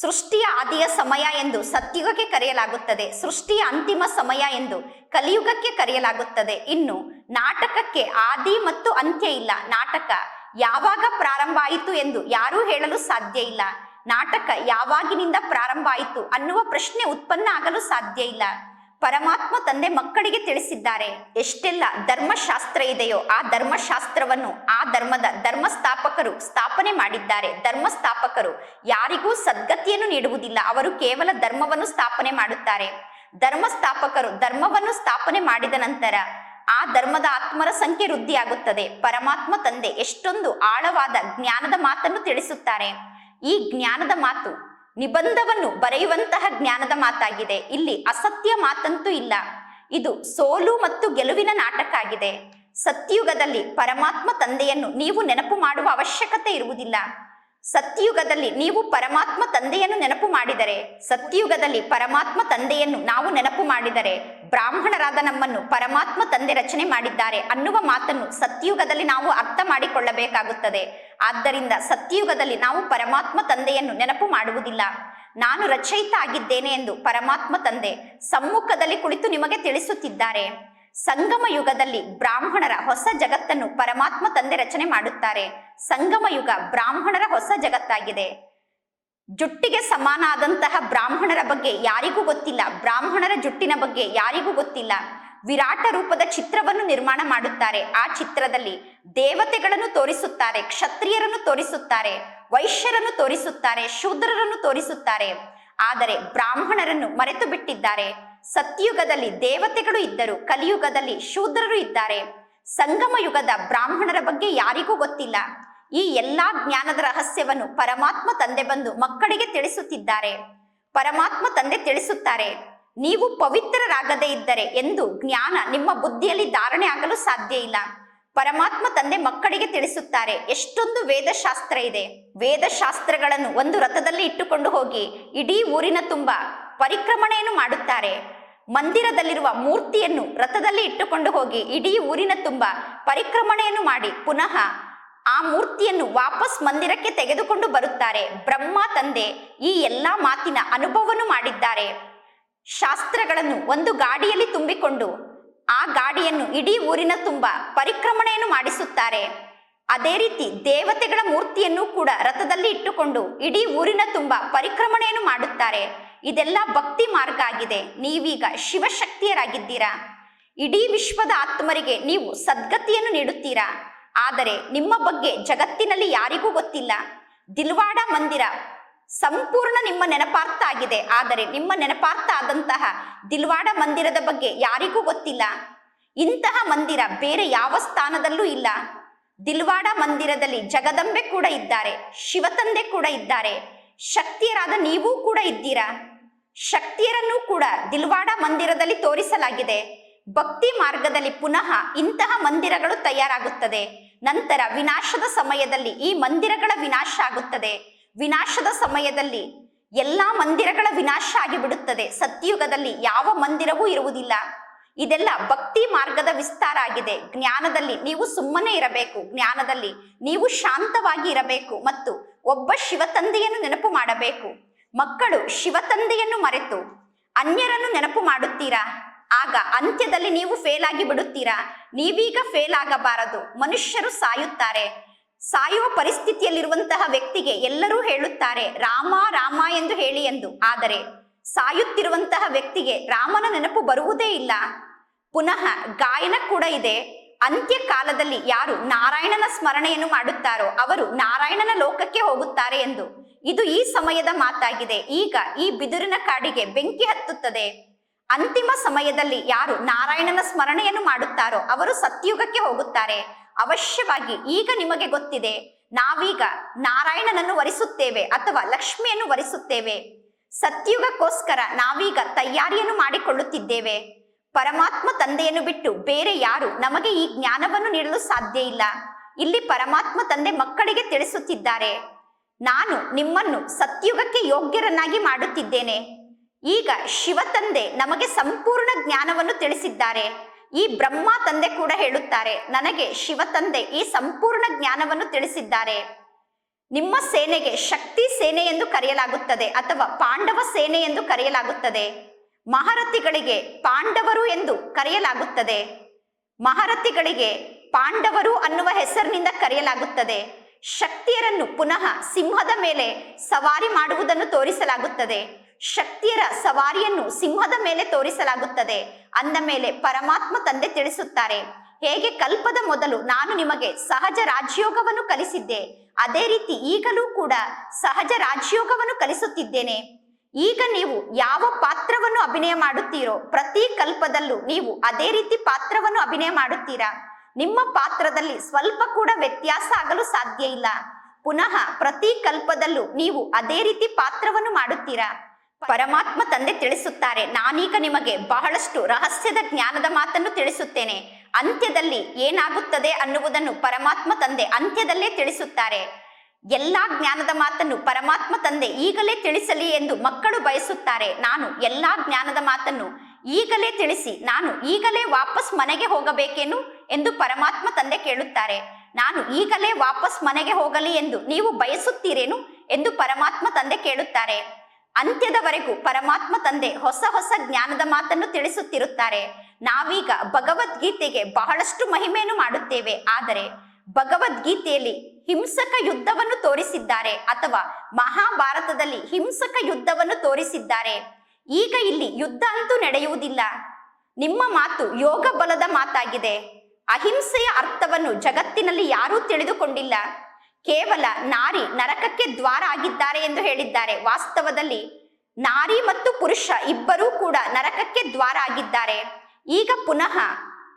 ಸೃಷ್ಟಿಯ ಆದಿಯ ಸಮಯ ಎಂದು ಸತ್ಯುಗಕ್ಕೆ ಕರೆಯಲಾಗುತ್ತದೆ. ಸೃಷ್ಟಿಯ ಅಂತಿಮ ಸಮಯ ಎಂದು ಕಲಿಯುಗಕ್ಕೆ ಕರೆಯಲಾಗುತ್ತದೆ. ಇನ್ನು ನಾಟಕಕ್ಕೆ ಆದಿ ಮತ್ತು ಅಂತ್ಯ ಇಲ್ಲ. ನಾಟಕ ಯಾವಾಗ ಪ್ರಾರಂಭ ಆಯಿತು ಎಂದು ಯಾರೂ ಹೇಳಲು ಸಾಧ್ಯ ಇಲ್ಲ. ನಾಟಕ ಯಾವಾಗಿನಿಂದ ಪ್ರಾರಂಭ ಆಯಿತು ಅನ್ನುವ ಪ್ರಶ್ನೆ ಉತ್ಪನ್ನ ಆಗಲು ಸಾಧ್ಯ ಇಲ್ಲ. ಪರಮಾತ್ಮ ತಂದೆ ಮಕ್ಕಳಿಗೆ ತಿಳಿಸಿದ್ದಾರೆ, ಎಷ್ಟೆಲ್ಲ ಧರ್ಮಶಾಸ್ತ್ರ ಇದೆಯೋ ಆ ಧರ್ಮಶಾಸ್ತ್ರವನ್ನು ಆ ಧರ್ಮದ ಧರ್ಮಸ್ಥಾಪಕರು ಸ್ಥಾಪನೆ ಮಾಡಿದ್ದಾರೆ. ಧರ್ಮಸ್ಥಾಪಕರು ಯಾರಿಗೂ ಸದ್ಗತಿಯನ್ನು ನೀಡುವುದಿಲ್ಲ, ಅವರು ಕೇವಲ ಧರ್ಮವನ್ನು ಸ್ಥಾಪನೆ ಮಾಡುತ್ತಾರೆ. ಧರ್ಮಸ್ಥಾಪಕರು ಧರ್ಮವನ್ನು ಸ್ಥಾಪನೆ ಮಾಡಿದ ನಂತರ ಆ ಧರ್ಮದ ಆತ್ಮರ ಸಂಖ್ಯೆ ವೃದ್ಧಿಯಾಗುತ್ತದೆ. ಪರಮಾತ್ಮ ತಂದೆ ಎಷ್ಟೊಂದು ಆಳವಾದ ಜ್ಞಾನದ ಮಾತನ್ನು ತಿಳಿಸುತ್ತಾರೆ. ಈ ಜ್ಞಾನದ ಮಾತು ನಿಬಂಧವನ್ನು ಬರೆಯುವಂತಹ ಜ್ಞಾನದ ಮಾತಾಗಿದೆ. ಇಲ್ಲಿ ಅಸತ್ಯ ಮಾತಂತೂ ಇಲ್ಲ. ಇದು ಸೋಲು ಮತ್ತು ಗೆಲುವಿನ ನಾಟಕ ಆಗಿದೆ ಸತ್ಯುಗದಲ್ಲಿ ಪರಮಾತ್ಮ ತಂದೆಯನ್ನು ನೀವು ನೆನಪು ಮಾಡುವ ಅವಶ್ಯಕತೆ ಇರುವುದಿಲ್ಲ. ಸತ್ಯುಗದಲ್ಲಿ ನೀವು ಪರಮಾತ್ಮ ತಂದೆಯನ್ನು ನೆನಪು ಮಾಡಿದರೆ ಸತ್ಯಯುಗದಲ್ಲಿ ಪರಮಾತ್ಮ ತಂದೆಯನ್ನು ನಾವು ನೆನಪು ಮಾಡಿದರೆ, ಬ್ರಾಹ್ಮಣರಾದ ನಮ್ಮನ್ನು ಪರಮಾತ್ಮ ತಂದೆ ರಚನೆ ಮಾಡಿದ್ದಾರೆ ಅನ್ನುವ ಮಾತನ್ನು ಸತ್ಯುಗದಲ್ಲಿ ನಾವು ಅರ್ಥ ಮಾಡಿಕೊಳ್ಳಬೇಕಾಗುತ್ತದೆ. ಆದ್ದರಿಂದ ಸತ್ಯಯುಗದಲ್ಲಿ ನಾವು ಪರಮಾತ್ಮ ತಂದೆಯನ್ನು ನೆನಪು ಮಾಡುವುದಿಲ್ಲ. ನಾನು ರಚಯಿತ ಆಗಿದ್ದೇನೆ ಎಂದು ಪರಮಾತ್ಮ ತಂದೆ ಸಮ್ಮುಖದಲ್ಲಿ ಕುಳಿತು ನಿಮಗೆ ತಿಳಿಸುತ್ತಿದ್ದಾರೆ. ಸಂಗಮ ಯುಗದಲ್ಲಿ ಬ್ರಾಹ್ಮಣರ ಹೊಸ ಜಗತ್ತನ್ನು ಪರಮಾತ್ಮ ತಂದೆ ರಚನೆ ಮಾಡುತ್ತಾರೆ. ಸಂಗಮ ಯುಗ ಬ್ರಾಹ್ಮಣರ ಹೊಸ ಜಗತ್ತಾಗಿದೆ. ಜುಟ್ಟಿಗೆ ಸಮಾನ ಆದಂತಹ ಬ್ರಾಹ್ಮಣರ ಬಗ್ಗೆ ಯಾರಿಗೂ ಗೊತ್ತಿಲ್ಲ. ಬ್ರಾಹ್ಮಣರ ಜುಟ್ಟಿನ ಬಗ್ಗೆ ಯಾರಿಗೂ ಗೊತ್ತಿಲ್ಲ. ವಿರಾಟ ರೂಪದ ಚಿತ್ರವನ್ನು ನಿರ್ಮಾಣ ಮಾಡುತ್ತಾರೆ. ಆ ಚಿತ್ರದಲ್ಲಿ ದೇವತೆಗಳನ್ನು ತೋರಿಸುತ್ತಾರೆ, ಕ್ಷತ್ರಿಯರನ್ನು ತೋರಿಸುತ್ತಾರೆ, ವೈಶ್ಯರನ್ನು ತೋರಿಸುತ್ತಾರೆ, ಶೂದ್ರರನ್ನು ತೋರಿಸುತ್ತಾರೆ. ಆದರೆ ಬ್ರಾಹ್ಮಣರನ್ನು ಮರೆತು ಬಿಟ್ಟಿದ್ದಾರೆ ಸತ್ಯುಗದಲ್ಲಿ ದೇವತೆಗಳು ಇದ್ದರು, ಕಲಿಯುಗದಲ್ಲಿ ಶೂದ್ರರು ಇದ್ದಾರೆ. ಸಂಗಮ ಯುಗದ ಬ್ರಾಹ್ಮಣರ ಬಗ್ಗೆ ಯಾರಿಗೂ ಗೊತ್ತಿಲ್ಲ. ಈ ಎಲ್ಲಾ ಜ್ಞಾನದ ರಹಸ್ಯವನ್ನು ಪರಮಾತ್ಮ ತಂದೆ ಬಂದು ಮಕ್ಕಳಿಗೆ ತಿಳಿಸುತ್ತಿದ್ದಾರೆ. ಪರಮಾತ್ಮ ತಂದೆ ತಿಳಿಸುತ್ತಾರೆ, ನೀವು ಪವಿತ್ರರಾಗದೇ ಇದ್ದರೆ ಎಂದು ಜ್ಞಾನ ನಿಮ್ಮ ಬುದ್ಧಿಯಲ್ಲಿ ಧಾರಣೆ ಆಗಲು ಸಾಧ್ಯ ಇಲ್ಲ. ಪರಮಾತ್ಮ ತಂದೆ ಮಕ್ಕಳಿಗೆ ತಿಳಿಸುತ್ತಾರೆ, ಎಷ್ಟೊಂದು ವೇದಶಾಸ್ತ್ರ ಇದೆ. ವೇದಶಾಸ್ತ್ರಗಳನ್ನು ಒಂದು ರಥದಲ್ಲಿ ಇಟ್ಟುಕೊಂಡು ಹೋಗಿ, ಇಡೀ ಊರಿನ ತುಂಬ ಪರಿಕ್ರಮಣೆಯನ್ನು ಮಾಡುತ್ತಾರೆ. ಮಂದಿರದಲ್ಲಿರುವ ಮೂರ್ತಿಯನ್ನು ರಥದಲ್ಲಿ ಇಟ್ಟುಕೊಂಡು ಹೋಗಿ ಇಡೀ ಊರಿನ ತುಂಬ ಪರಿಕ್ರಮಣೆಯನ್ನು ಮಾಡಿ ಪುನಃ ಆ ಮೂರ್ತಿಯನ್ನು ವಾಪಸ್ ಮಂದಿರಕ್ಕೆ ತೆಗೆದುಕೊಂಡು ಬರುತ್ತಾರೆ. ಬ್ರಹ್ಮ ತಂದೆ ಈ ಎಲ್ಲ ಮಾತಿನ ಅನುಭವವನ್ನು ಮಾಡಿದ್ದಾರೆ. ಶಾಸ್ತ್ರಗಳನ್ನು ಒಂದು ಗಾಡಿಯಲ್ಲಿ ತುಂಬಿಕೊಂಡು ಆ ಗಾಡಿಯನ್ನು ಇಡೀ ಊರಿನ ತುಂಬ ಪರಿಕ್ರಮಣೆಯನ್ನು ಮಾಡಿಸುತ್ತಾರೆ. ಅದೇ ರೀತಿ ದೇವತೆಗಳ ಮೂರ್ತಿಯನ್ನು ಕೂಡ ರಥದಲ್ಲಿ ಇಟ್ಟುಕೊಂಡು ಇಡೀ ಊರಿನ ತುಂಬ ಪರಿಕ್ರಮಣೆಯನ್ನು ಮಾಡುತ್ತಾರೆ. ಇದೆಲ್ಲ ಭಕ್ತಿ ಮಾರ್ಗ ಆಗಿದೆ. ನೀವೀಗ ಶಿವಶಕ್ತಿಯರಾಗಿದ್ದೀರಾ? ಇಡೀ ವಿಶ್ವದ ಆತ್ಮರಿಗೆ ನೀವು ಸದ್ಗತಿಯನ್ನು ನೀಡುತ್ತೀರಾ? ಆದರೆ ನಿಮ್ಮ ಬಗ್ಗೆ ಜಗತ್ತಿನಲ್ಲಿ ಯಾರಿಗೂ ಗೊತ್ತಿಲ್ಲ. ದಿಲ್ವಾಡ ಮಂದಿರ ಸಂಪೂರ್ಣ ನಿಮ್ಮ ನೆನಪಾರ್ಥ ಆಗಿದೆ. ಆದರೆ ನಿಮ್ಮ ನೆನಪಾರ್ಥ ಆದಂತಹ ದಿಲ್ವಾಡ ಮಂದಿರದ ಬಗ್ಗೆ ಯಾರಿಗೂ ಗೊತ್ತಿಲ್ಲ. ಇಂತಹ ಮಂದಿರ ಬೇರೆ ಯಾವ ಸ್ಥಾನದಲ್ಲೂ ಇಲ್ಲ. ದಿಲ್ವಾಡ ಮಂದಿರದಲ್ಲಿ ಜಗದಂಬೆ ಕೂಡ ಇದ್ದಾರೆ. ಶಿವತಂದೆ ಕೂಡ ಇದ್ದಾರೆ. ಶಕ್ತಿಯರಾದ ನೀವೂ ಕೂಡ ಇದ್ದೀರಾ? ಶಕ್ತಿಯರನ್ನು ಕೂಡ ದಿಲ್ವಾಡ ಮಂದಿರದಲ್ಲಿ ತೋರಿಸಲಾಗಿದೆ. ಭಕ್ತಿ ಮಾರ್ಗದಲ್ಲಿ ಪುನಃ ಇಂತಹ ಮಂದಿರಗಳು ತಯಾರಾಗುತ್ತದೆ. ನಂತರ ವಿನಾಶದ ಸಮಯದಲ್ಲಿ ಈ ಮಂದಿರಗಳ ವಿನಾಶ ಆಗುತ್ತದೆ. ವಿನಾಶದ ಸಮಯದಲ್ಲಿ ಎಲ್ಲಾ ಮಂದಿರಗಳ ವಿನಾಶ ಆಗಿಬಿಡುತ್ತದೆ. ಸತ್ಯಯುಗದಲ್ಲಿ ಯಾವ ಮಂದಿರವೂ ಇರುವುದಿಲ್ಲ. ಇದೆಲ್ಲ ಭಕ್ತಿ ಮಾರ್ಗದ ವಿಸ್ತಾರ ಆಗಿದೆ. ಜ್ಞಾನದಲ್ಲಿ ನೀವು ಸುಮ್ಮನೆ ಇರಬೇಕು. ಜ್ಞಾನದಲ್ಲಿ ನೀವು ಶಾಂತವಾಗಿ ಇರಬೇಕು ಮತ್ತು ಒಬ್ಬ ಶಿವತಂದೆಯನ್ನು ನೆನಪು ಮಾಡಬೇಕು. ಮಕ್ಕಳು ಶಿವತಂದೆಯನ್ನು ಮರೆತು ಅನ್ಯರನ್ನು ನೆನಪು ಮಾಡುತ್ತೀರಾ? ಆಗ ಅಂತ್ಯದಲ್ಲಿ ನೀವು ಫೇಲ್ ಆಗಿ ಬಿಡುತ್ತೀರಾ? ನೀವೀಗ ಫೇಲ್ ಆಗಬಾರದು. ಮನುಷ್ಯರು ಸಾಯುತ್ತಾರೆ. ಸಾಯುವ ಪರಿಸ್ಥಿತಿಯಲ್ಲಿರುವಂತಹ ವ್ಯಕ್ತಿಗೆ ಎಲ್ಲರೂ ಹೇಳುತ್ತಾರೆ, ರಾಮ ರಾಮ ಎಂದು ಹೇಳಿ ಎಂದು. ಆದರೆ ಸಾಯುತ್ತಿರುವಂತಹ ವ್ಯಕ್ತಿಗೆ ರಾಮನ ನೆನಪು ಬರುವುದೇ ಇಲ್ಲ. ಪುನಃ ಗಾಯನ ಕೂಡ ಇದೆ. ಅಂತ್ಯ ಕಾಲದಲ್ಲಿ ಯಾರು ನಾರಾಯಣನ ಸ್ಮರಣೆಯನ್ನು ಮಾಡುತ್ತಾರೋ ಅವರು ನಾರಾಯಣನ ಲೋಕಕ್ಕೆ ಹೋಗುತ್ತಾರೆ ಎಂದು. ಇದು ಈ ಸಮಯದ ಮಾತಾಗಿದೆ. ಈಗ ಈ ಬಿದಿರಿನ ಕಾಡಿಗೆ ಬೆಂಕಿ ಹತ್ತುತ್ತದೆ. ಅಂತಿಮ ಸಮಯದಲ್ಲಿ ಯಾರು ನಾರಾಯಣನ ಸ್ಮರಣೆಯನ್ನು ಮಾಡುತ್ತಾರೋ ಅವರು ಸತ್ಯುಗಕ್ಕೆ ಹೋಗುತ್ತಾರೆ. ಅವಶ್ಯವಾಗಿ ಈಗ ನಿಮಗೆ ಗೊತ್ತಿದೆ, ನಾವೀಗ ನಾರಾಯಣನನ್ನು ವರಿಸುತ್ತೇವೆ ಅಥವಾ ಲಕ್ಷ್ಮಿಯನ್ನು ವರಿಸುತ್ತೇವೆ. ಸತ್ಯುಗಕ್ಕೋಸ್ಕರ ನಾವೀಗ ತಯಾರಿಯನ್ನು ಮಾಡಿಕೊಳ್ಳುತ್ತಿದ್ದೇವೆ. ಪರಮಾತ್ಮ ತಂದೆಯನ್ನು ಬಿಟ್ಟು ಬೇರೆ ಯಾರು ನಮಗೆ ಈ ಜ್ಞಾನವನ್ನು ನೀಡಲು ಸಾಧ್ಯ ಇಲ್ಲ. ಇಲ್ಲಿ ಪರಮಾತ್ಮ ತಂದೆ ಮಕ್ಕಳಿಗೆ ತಿಳಿಸುತ್ತಿದ್ದಾರೆ. ನಾನು ನಿಮ್ಮನ್ನು ಸತ್ಯುಗಕ್ಕೆ ಯೋಗ್ಯರನ್ನಾಗಿ ಮಾಡುತ್ತಿದ್ದೇನೆ. ಈಗ ಶಿವ ತಂದೆ ನಮಗೆ ಸಂಪೂರ್ಣ ಜ್ಞಾನವನ್ನು ತಿಳಿಸಿದ್ದಾರೆ. ಈ ಬ್ರಹ್ಮ ತಂದೆ ಕೂಡ ಹೇಳುತ್ತಾರೆ, ನನಗೆ ಶಿವ ತಂದೆ ಈ ಸಂಪೂರ್ಣ ಜ್ಞಾನವನ್ನು ತಿಳಿಸಿದ್ದಾರೆ. ನಿಮ್ಮ ಸೇನೆಗೆ ಶಕ್ತಿ ಸೇನೆ ಎಂದು ಕರೆಯಲಾಗುತ್ತದೆ ಅಥವಾ ಪಾಂಡವ ಸೇನೆ ಎಂದು ಕರೆಯಲಾಗುತ್ತದೆ. ಮಹಾರಥಿಗಳಿಗೆ ಪಾಂಡವರು ಎಂದು ಕರೆಯಲಾಗುತ್ತದೆ. ಮಹಾರಥಿಗಳಿಗೆ ಪಾಂಡವರು ಅನ್ನುವ ಹೆಸರಿನಿಂದ ಕರೆಯಲಾಗುತ್ತದೆ. ಶಕ್ತಿಯರನ್ನು ಪುನಃ ಸಿಂಹದ ಮೇಲೆ ಸವಾರಿ ಮಾಡುವುದನ್ನು ತೋರಿಸಲಾಗುತ್ತದೆ. ಶಕ್ತಿಯರ ಸವಾರಿಯನ್ನು ಸಿಂಹದ ಮೇಲೆ ತೋರಿಸಲಾಗುತ್ತದೆ. ಅಂದ ಮೇಲೆ ಪರಮಾತ್ಮ ತಂದೆ ತಿಳಿಸುತ್ತಾರೆ, ಹೇಗೆ ಕಲ್ಪದ ಮೊದಲು ನಾನು ನಿಮಗೆ ಸಹಜ ರಾಜಯೋಗವನ್ನು ಕಲಿಸಿದ್ದೆ, ಅದೇ ರೀತಿ ಈಗಲೂ ಕೂಡ ಸಹಜ ರಾಜಯೋಗವನ್ನು ಕಲಿಸುತ್ತಿದ್ದೇನೆ. ಈಗ ನೀವು ಯಾವ ಪಾತ್ರವನ್ನು ಅಭಿನಯ ಮಾಡುತ್ತೀರೋ, ಪ್ರತಿ ಕಲ್ಪದಲ್ಲೂ ನೀವು ಅದೇ ರೀತಿ ಪಾತ್ರವನ್ನು ಅಭಿನಯ ಮಾಡುತ್ತೀರಾ? ನಿಮ್ಮ ಪಾತ್ರದಲ್ಲಿ ಸ್ವಲ್ಪ ಕೂಡ ವ್ಯತ್ಯಾಸ ಆಗಲು ಸಾಧ್ಯ ಇಲ್ಲ. ಪುನಃ ಪ್ರತಿ ಕಲ್ಪದಲ್ಲೂ ನೀವು ಅದೇ ರೀತಿ ಪಾತ್ರವನ್ನು ಮಾಡುತ್ತೀರಾ? ಪರಮಾತ್ಮ ತಂದೆ ತಿಳಿಸುತ್ತಾರೆ, ನಾನೀಗ ನಿಮಗೆ ಬಹಳಷ್ಟು ರಹಸ್ಯದ ಜ್ಞಾನದ ಮಾತನ್ನು ತಿಳಿಸುತ್ತೇನೆ. ಅಂತ್ಯದಲ್ಲಿ ಏನಾಗುತ್ತದೆ ಅನ್ನುವುದನ್ನು ಪರಮಾತ್ಮ ತಂದೆ ಅಂತ್ಯದಲ್ಲೇ ತಿಳಿಸುತ್ತಾರೆ. ಎಲ್ಲಾ ಜ್ಞಾನದ ಮಾತನ್ನು ಪರಮಾತ್ಮ ತಂದೆ ಈಗಲೇ ತಿಳಿಸಲಿ ಎಂದು ಮಕ್ಕಳು ಬಯಸುತ್ತಾರೆ. ನಾನು ಎಲ್ಲಾ ಜ್ಞಾನದ ಮಾತನ್ನು ಈಗಲೇ ತಿಳಿಸಿ, ನಾನು ಈಗಲೇ ವಾಪಸ್ ಮನೆಗೆ ಹೋಗಬೇಕೇನು? ಎಂದು ಪರಮಾತ್ಮ ತಂದೆ ಕೇಳುತ್ತಾರೆ. ನಾನು ಈಗಲೇ ವಾಪಸ್ ಮನೆಗೆ ಹೋಗಲಿ ಎಂದು ನೀವು ಬಯಸುತ್ತೀರೇನು ಎಂದು ಪರಮಾತ್ಮ ತಂದೆ ಕೇಳುತ್ತಾರೆ. ಅಂತ್ಯದವರೆಗೂ ಪರಮಾತ್ಮ ತಂದೆ ಹೊಸ ಹೊಸ ಜ್ಞಾನದ ಮಾತನ್ನು ತಿಳಿಸುತ್ತಿರುತ್ತಾರೆ. ನಾವೀಗ ಭಗವದ್ಗೀತೆಗೆ ಬಹಳಷ್ಟು ಮಹಿಮೆಯನ್ನು ಮಾಡುತ್ತೇವೆ. ಆದರೆ ಭಗವದ್ಗೀತೆಯಲ್ಲಿ ಹಿಂಸಕ ಯುದ್ಧವನ್ನು ತೋರಿಸಿದ್ದಾರೆ ಅಥವಾ ಮಹಾಭಾರತದಲ್ಲಿ ಹಿಂಸಕ ಯುದ್ಧವನ್ನು ತೋರಿಸಿದ್ದಾರೆ. ಈಗ ಇಲ್ಲಿ ಯುದ್ಧ ಅಂತೂ ನಡೆಯುವುದಿಲ್ಲ. ನಿಮ್ಮ ಮಾತು ಯೋಗ ಬಲದ ಮಾತಾಗಿದೆ. ಅಹಿಂಸೆಯ ಅರ್ಥವನ್ನು ಜಗತ್ತಿನಲ್ಲಿ ಯಾರೂ ತಿಳಿದುಕೊಂಡಿಲ್ಲ. ಕೇವಲ ನಾರಿ ನರಕಕ್ಕೆ ದ್ವಾರ ಆಗಿದ್ದಾರೆ ಎಂದು ಹೇಳಿದ್ದಾರೆ. ವಾಸ್ತವದಲ್ಲಿ ನಾರಿ ಮತ್ತು ಪುರುಷ ಇಬ್ಬರೂ ಕೂಡ ನರಕಕ್ಕೆ ದ್ವಾರ ಆಗಿದ್ದಾರೆ. ಈಗ ಪುನಃ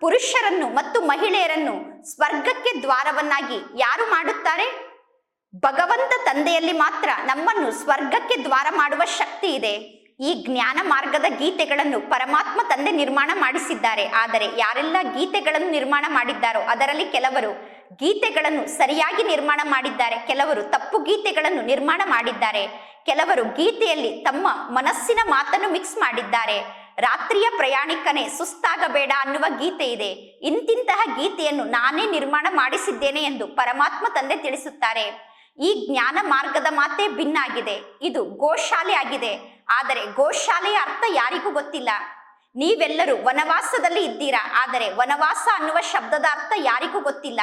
ಪುರುಷರನ್ನು ಮತ್ತು ಮಹಿಳೆಯರನ್ನು ಸ್ವರ್ಗಕ್ಕೆ ದ್ವಾರವನ್ನಾಗಿ ಯಾರು ಮಾಡುತ್ತಾರೆ? ಭಗವಂತ ತಂದೆಯಲ್ಲಿ ಮಾತ್ರ ನಮ್ಮನ್ನು ಸ್ವರ್ಗಕ್ಕೆ ದ್ವಾರ ಮಾಡುವ ಶಕ್ತಿ ಇದೆ. ಈ ಜ್ಞಾನ ಮಾರ್ಗದ ಗೀತೆಗಳನ್ನು ಪರಮಾತ್ಮ ತಂದೆ ನಿರ್ಮಾಣ ಮಾಡಿಸಿದ್ದಾರೆ. ಆದರೆ ಯಾರೆಲ್ಲ ಗೀತೆಗಳನ್ನು ನಿರ್ಮಾಣ ಮಾಡಿದ್ದಾರೋ ಅದರಲ್ಲಿ ಕೆಲವರು ಗೀತೆಗಳನ್ನು ಸರಿಯಾಗಿ ನಿರ್ಮಾಣ ಮಾಡಿದ್ದಾರೆ. ಕೆಲವರು ತಪ್ಪು ಗೀತೆಗಳನ್ನು ನಿರ್ಮಾಣ ಮಾಡಿದ್ದಾರೆ. ಕೆಲವರು ಗೀತೆಯಲ್ಲಿ ತಮ್ಮ ಮನಸ್ಸಿನ ಮಾತನ್ನು ಮಿಕ್ಸ್ ಮಾಡಿದ್ದಾರೆ. ರಾತ್ರಿಯ ಪ್ರಯಾಣಿಕನೇ ಸುಸ್ತಾಗಬೇಡ ಅನ್ನುವ ಗೀತೆ ಇದೆ. ಇಂತಿಂತಹ ಗೀತೆಯನ್ನು ನಾನೇ ನಿರ್ಮಾಣ ಮಾಡಿಸಿದ್ದೇನೆ ಎಂದು ಪರಮಾತ್ಮ ತಂದೆ ತಿಳಿಸುತ್ತಾರೆ. ಈ ಜ್ಞಾನ ಮಾರ್ಗದ ಮಾತೇ ಭಿನ್ನ ಆಗಿದೆ ಇದು ಗೋಶಾಲೆ ಆಗಿದೆ. ಆದರೆ ಗೋಶಾಲೆಯ ಅರ್ಥ ಯಾರಿಗೂ ಗೊತ್ತಿಲ್ಲ. ನೀವೆಲ್ಲರೂ ವನವಾಸದಲ್ಲಿ ಇದ್ದೀರಾ? ಆದರೆ ವನವಾಸ ಅನ್ನುವ ಶಬ್ದದ ಅರ್ಥ ಯಾರಿಗೂ ಗೊತ್ತಿಲ್ಲ.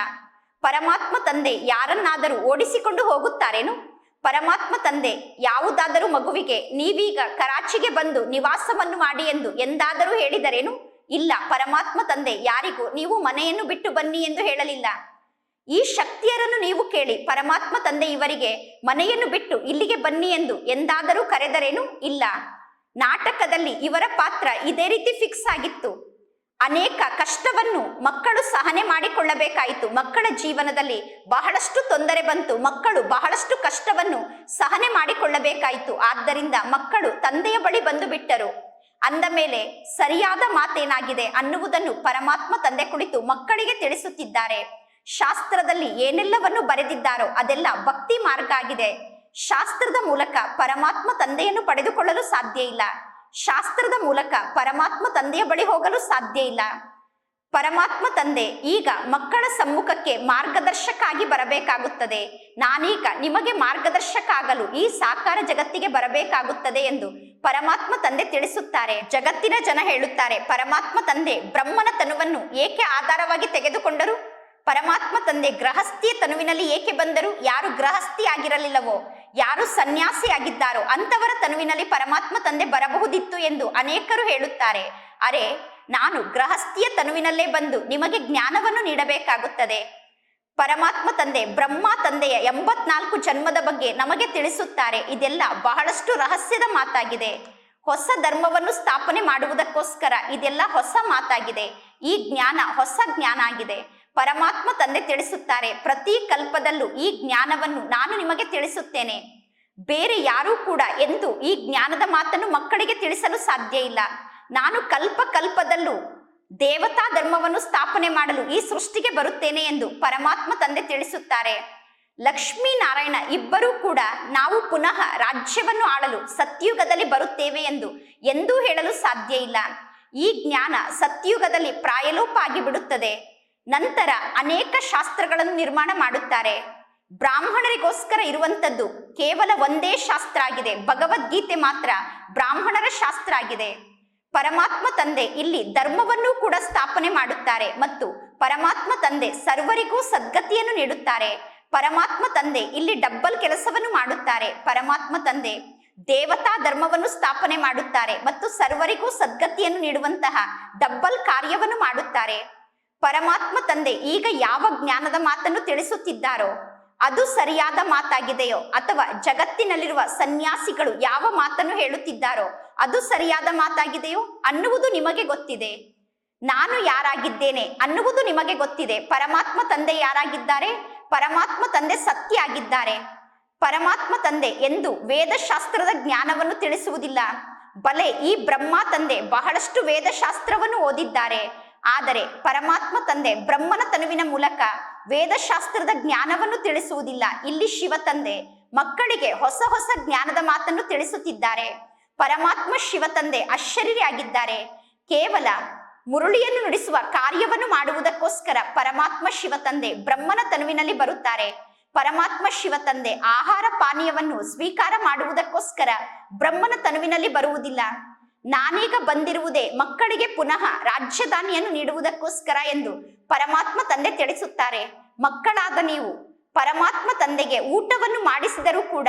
ಪರಮಾತ್ಮ ತಂದೆ ಯಾರನ್ನಾದರೂ ಓಡಿಸಿಕೊಂಡು ಹೋಗುತ್ತಾರೇನು? ಪರಮಾತ್ಮ ತಂದೆ ಯಾವುದಾದರೂ ಮಗುವಿಗೆ ನೀವೀಗ ಕರಾಚಿಗೆ ಬಂದು ನಿವಾಸವನ್ನು ಮಾಡಿ ಎಂದು ಎಂದಾದರೂ ಹೇಳಿದರೇನು? ಇಲ್ಲ, ಪರಮಾತ್ಮ ತಂದೆ ಯಾರಿಗೂ ನೀವು ಮನೆಯನ್ನು ಬಿಟ್ಟು ಬನ್ನಿ ಎಂದು ಹೇಳಲಿಲ್ಲ. ಈ ಶಕ್ತಿಯರನ್ನು ನೀವು ಕೇಳಿ, ಪರಮಾತ್ಮ ತಂದೆ ಇವರಿಗೆ, ಮನೆಯನ್ನು ಬಿಟ್ಟು ಇಲ್ಲಿಗೆ ಬನ್ನಿ ಎಂದು ಎಂದಾದರೂ ಕರೆದರೇನು ಇಲ್ಲ. ನಾಟಕದಲ್ಲಿ ಇವರ ಪಾತ್ರ ಇದೇ ರೀತಿ ಫಿಕ್ಸ್ ಆಗಿತ್ತು. ಅನೇಕ ಕಷ್ಟವನ್ನು ಮಕ್ಕಳು ಸಹನೆ ಮಾಡಿಕೊಳ್ಳಬೇಕಾಯಿತು. ಮಕ್ಕಳ ಜೀವನದಲ್ಲಿ ಬಹಳಷ್ಟು ತೊಂದರೆ ಬಂತು. ಮಕ್ಕಳು ಬಹಳಷ್ಟು ಕಷ್ಟವನ್ನು ಸಹನೆ ಮಾಡಿಕೊಳ್ಳಬೇಕಾಯಿತು. ಆದ್ದರಿಂದ ಮಕ್ಕಳು ತಂದೆಯ ಬಳಿ ಬಂದು ಬಿಟ್ಟರು. ಅಂದ ಮೇಲೆ ಸರಿಯಾದ ಮಾತೇನಾಗಿದೆ ಅನ್ನುವುದನ್ನು ಪರಮಾತ್ಮ ತಂದೆ ಕುಳಿತು ಮಕ್ಕಳಿಗೆ ತಿಳಿಸುತ್ತಿದ್ದಾರೆ. ಶಾಸ್ತ್ರದಲ್ಲಿ ಏನೆಲ್ಲವನ್ನು ಬರೆದಿದ್ದಾರೋ ಅದೆಲ್ಲ ಭಕ್ತಿ ಮಾರ್ಗ ಆಗಿದೆ. ಶಾಸ್ತ್ರದ ಮೂಲಕ ಪರಮಾತ್ಮ ತಂದೆಯನ್ನು ಪಡೆದುಕೊಳ್ಳಲು ಸಾಧ್ಯ ಇಲ್ಲ. ಶಾಸ್ತ್ರದ ಮೂಲಕ ಪರಮಾತ್ಮ ತಂದೆಯ ಬಳಿ ಹೋಗಲು ಸಾಧ್ಯ ಇಲ್ಲ. ಪರಮಾತ್ಮ ತಂದೆ ಈಗ ಮಕ್ಕಳ ಸಮ್ಮುಖಕ್ಕೆ ಮಾರ್ಗದರ್ಶಕ ಆಗಿ ಬರಬೇಕಾಗುತ್ತದೆ. ನಾನೀಗ ನಿಮಗೆ ಮಾರ್ಗದರ್ಶಕ ಆಗಲು ಈ ಸಾಕಾರ ಜಗತ್ತಿಗೆ ಬರಬೇಕಾಗುತ್ತದೆ ಎಂದು ಪರಮಾತ್ಮ ತಂದೆ ತಿಳಿಸುತ್ತಾರೆ. ಜಗತ್ತಿನ ಜನ ಹೇಳುತ್ತಾರೆ, ಪರಮಾತ್ಮ ತಂದೆ ಬ್ರಹ್ಮನ ತನುವನ್ನು ಏಕೆ ಆಧಾರವಾಗಿ ತೆಗೆದುಕೊಂಡರು? ಪರಮಾತ್ಮ ತಂದೆ ಗೃಹಸ್ಥಿಯ ತನುವಿನಲ್ಲಿ ಏಕೆ ಬಂದರು ಯಾರು ಗೃಹಸ್ಥಿ ಆಗಿರಲಿಲ್ಲವೋ, ಯಾರು ಸನ್ಯಾಸಿ ಆಗಿದ್ದಾರೋ ಅಂತವರ ತನುವಿನಲ್ಲಿ ಪರಮಾತ್ಮ ತಂದೆ ಬರಬಹುದಿತ್ತು ಎಂದು ಅನೇಕರು ಹೇಳುತ್ತಾರೆ. ಅರೆ, ನಾನು ಗೃಹಸ್ಥಿಯ ತನುವಿನಲ್ಲೇ ಬಂದು ನಿಮಗೆ ಜ್ಞಾನವನ್ನು ನೀಡಬೇಕಾಗುತ್ತದೆ. ಪರಮಾತ್ಮ ತಂದೆ ಬ್ರಹ್ಮ ತಂದೆಯ ಎಂಬತ್ನಾಲ್ಕು ಜನ್ಮದ ಬಗ್ಗೆ ನಮಗೆ ತಿಳಿಸುತ್ತಾರೆ. ಇದೆಲ್ಲ ಬಹಳಷ್ಟು ರಹಸ್ಯದ ಮಾತಾಗಿದೆ. ಹೊಸ ಧರ್ಮವನ್ನು ಸ್ಥಾಪನೆ ಮಾಡುವುದಕ್ಕೋಸ್ಕರ ಇದೆಲ್ಲ ಹೊಸ ಮಾತಾಗಿದೆ. ಈ ಜ್ಞಾನ ಹೊಸ ಜ್ಞಾನ ಆಗಿದೆ. ಪರಮಾತ್ಮ ತಂದೆ ತಿಳಿಸುತ್ತಾರೆ. ಪ್ರತಿ ಕಲ್ಪದಲ್ಲೂ ಈ ಜ್ಞಾನವನ್ನು ನಾನು ನಿಮಗೆ ತಿಳಿಸುತ್ತೇನೆ. ಬೇರೆ ಯಾರೂ ಕೂಡ ಎಂದು ಈ ಜ್ಞಾನದ ಮಾತನ್ನು ಮಕ್ಕಳಿಗೆ ತಿಳಿಸಲು ಸಾಧ್ಯ ಇಲ್ಲ. ನಾನು ಕಲ್ಪ ಕಲ್ಪದಲ್ಲೂ ದೇವತಾ ಧರ್ಮವನ್ನು ಸ್ಥಾಪನೆ ಮಾಡಲು ಈ ಸೃಷ್ಟಿಗೆ ಬರುತ್ತೇನೆ ಎಂದು ಪರಮಾತ್ಮ ತಂದೆ ತಿಳಿಸುತ್ತಾರೆ. ಲಕ್ಷ್ಮೀ ನಾರಾಯಣ ಇಬ್ಬರೂ ಕೂಡ ನಾವು ಪುನಃ ರಾಜ್ಯವನ್ನು ಆಳಲು ಸತ್ಯುಗದಲ್ಲಿ ಬರುತ್ತೇವೆ ಎಂದು ಎಂದೂ ಹೇಳಲು ಸಾಧ್ಯ ಇಲ್ಲ. ಈ ಜ್ಞಾನ ಸತ್ಯುಗದಲ್ಲಿ ಪ್ರಾಯಲೋಪ ಆಗಿಬಿಡುತ್ತದೆ. ನಂತರ ಅನೇಕ ಶಾಸ್ತ್ರಗಳನ್ನು ನಿರ್ಮಾಣ ಮಾಡುತ್ತಾರೆ. ಬ್ರಾಹ್ಮಣರಿಗೋಸ್ಕರ ಇರುವಂತದ್ದು ಕೇವಲ ಒಂದೇ ಶಾಸ್ತ್ರ ಆಗಿದೆ. ಭಗವದ್ಗೀತೆ ಮಾತ್ರ ಬ್ರಾಹ್ಮಣರ ಶಾಸ್ತ್ರ ಆಗಿದೆ. ಪರಮಾತ್ಮ ತಂದೆ ಇಲ್ಲಿ ಧರ್ಮವನ್ನು ಕೂಡ ಸ್ಥಾಪನೆ ಮಾಡುತ್ತಾರೆ ಮತ್ತು ಪರಮಾತ್ಮ ತಂದೆ ಸರ್ವರಿಗೂ ಸದ್ಗತಿಯನ್ನು ನೀಡುತ್ತಾರೆ. ಪರಮಾತ್ಮ ತಂದೆ ಇಲ್ಲಿ ಡಬ್ಬಲ್ ಕೆಲಸವನ್ನು ಮಾಡುತ್ತಾರೆ. ಪರಮಾತ್ಮ ತಂದೆ ದೇವತಾ ಧರ್ಮವನ್ನು ಸ್ಥಾಪನೆ ಮಾಡುತ್ತಾರೆ ಮತ್ತು ಸರ್ವರಿಗೂ ಸದ್ಗತಿಯನ್ನು ನೀಡುವಂತಹ ಡಬ್ಬಲ್ ಕಾರ್ಯವನ್ನು ಮಾಡುತ್ತಾರೆ. ಪರಮಾತ್ಮ ತಂದೆ ಈಗ ಯಾವ ಜ್ಞಾನದ ಮಾತನ್ನು ತಿಳಿಸುತ್ತಿದ್ದಾರೋ, ಅದು ಸರಿಯಾದ ಮಾತಾಗಿದೆಯೋ ಅಥವಾ ಜಗತ್ತಿನಲ್ಲಿರುವ ಸನ್ಯಾಸಿಗಳು ಯಾವ ಮಾತನ್ನು ಹೇಳುತ್ತಿದ್ದಾರೋ, ಅದು ಸರಿಯಾದ ಮಾತಾಗಿದೆಯೋ ಅನ್ನುವುದು ನಿಮಗೆ ಗೊತ್ತಿದೆ. ನಾನು ಯಾರಾಗಿದ್ದೇನೆ ಅನ್ನುವುದು ನಿಮಗೆ ಗೊತ್ತಿದೆ. ಪರಮಾತ್ಮ ತಂದೆ ಯಾರಾಗಿದ್ದಾರೆ? ಪರಮಾತ್ಮ ತಂದೆ ಸತ್ಯ ಆಗಿದ್ದಾರೆ ಪರಮಾತ್ಮ ತಂದೆ ಎಂದು ವೇದಶಾಸ್ತ್ರದ ಜ್ಞಾನವನ್ನು ತಿಳಿಸುವುದಿಲ್ಲ. ಬಲೆ ಈ ಬ್ರಹ್ಮ ತಂದೆ ಬಹಳಷ್ಟು ವೇದಶಾಸ್ತ್ರವನ್ನು ಓದಿದ್ದಾರೆ. ಆದರೆ ಪರಮಾತ್ಮ ತಂದೆ ಬ್ರಹ್ಮನ ತನುವಿನ ಮೂಲಕ ವೇದಶಾಸ್ತ್ರದ ಜ್ಞಾನವನ್ನು ತಿಳಿಸುವುದಿಲ್ಲ. ಇಲ್ಲಿ ಶಿವ ತಂದೆ ಮಕ್ಕಳಿಗೆ ಹೊಸ ಹೊಸ ಜ್ಞಾನದ ಮಾತನ್ನು ತಿಳಿಸುತ್ತಿದ್ದಾರೆ. ಪರಮಾತ್ಮ ಶಿವ ತಂದೆ ಅಶರೀರಿಯಾಗಿದ್ದಾರೆ ಕೇವಲ ಮುರುಳಿಯನ್ನು ನುಡಿಸುವ ಕಾರ್ಯವನ್ನು ಮಾಡುವುದಕ್ಕೋಸ್ಕರ ಪರಮಾತ್ಮ ಶಿವ ತಂದೆ ಬ್ರಹ್ಮನ ತನುವಿನಲ್ಲಿ ಬರುತ್ತಾರೆ. ಪರಮಾತ್ಮ ಶಿವ ತಂದೆ ಆಹಾರ ಪಾನೀಯವನ್ನು ಸ್ವೀಕಾರ ಮಾಡುವುದಕ್ಕೋಸ್ಕರ ಬ್ರಹ್ಮನ ತನುವಿನಲ್ಲಿ ಬರುವುದಿಲ್ಲ. ನಾನೀಗ ಬಂದಿರುವುದೇ ಮಕ್ಕಳಿಗೆ ಪುನಃ ರಾಜ್ಯಧಾನಿಯನ್ನು ನೀಡುವುದಕ್ಕೋಸ್ಕರ ಎಂದು ಪರಮಾತ್ಮ ತಂದೆ ತಿಳಿಸುತ್ತಾರೆ. ಮಕ್ಕಳಾದ ನೀವು ಪರಮಾತ್ಮ ತಂದೆಗೆ ಊಟವನ್ನು ಮಾಡಿಸಿದರೂ ಕೂಡ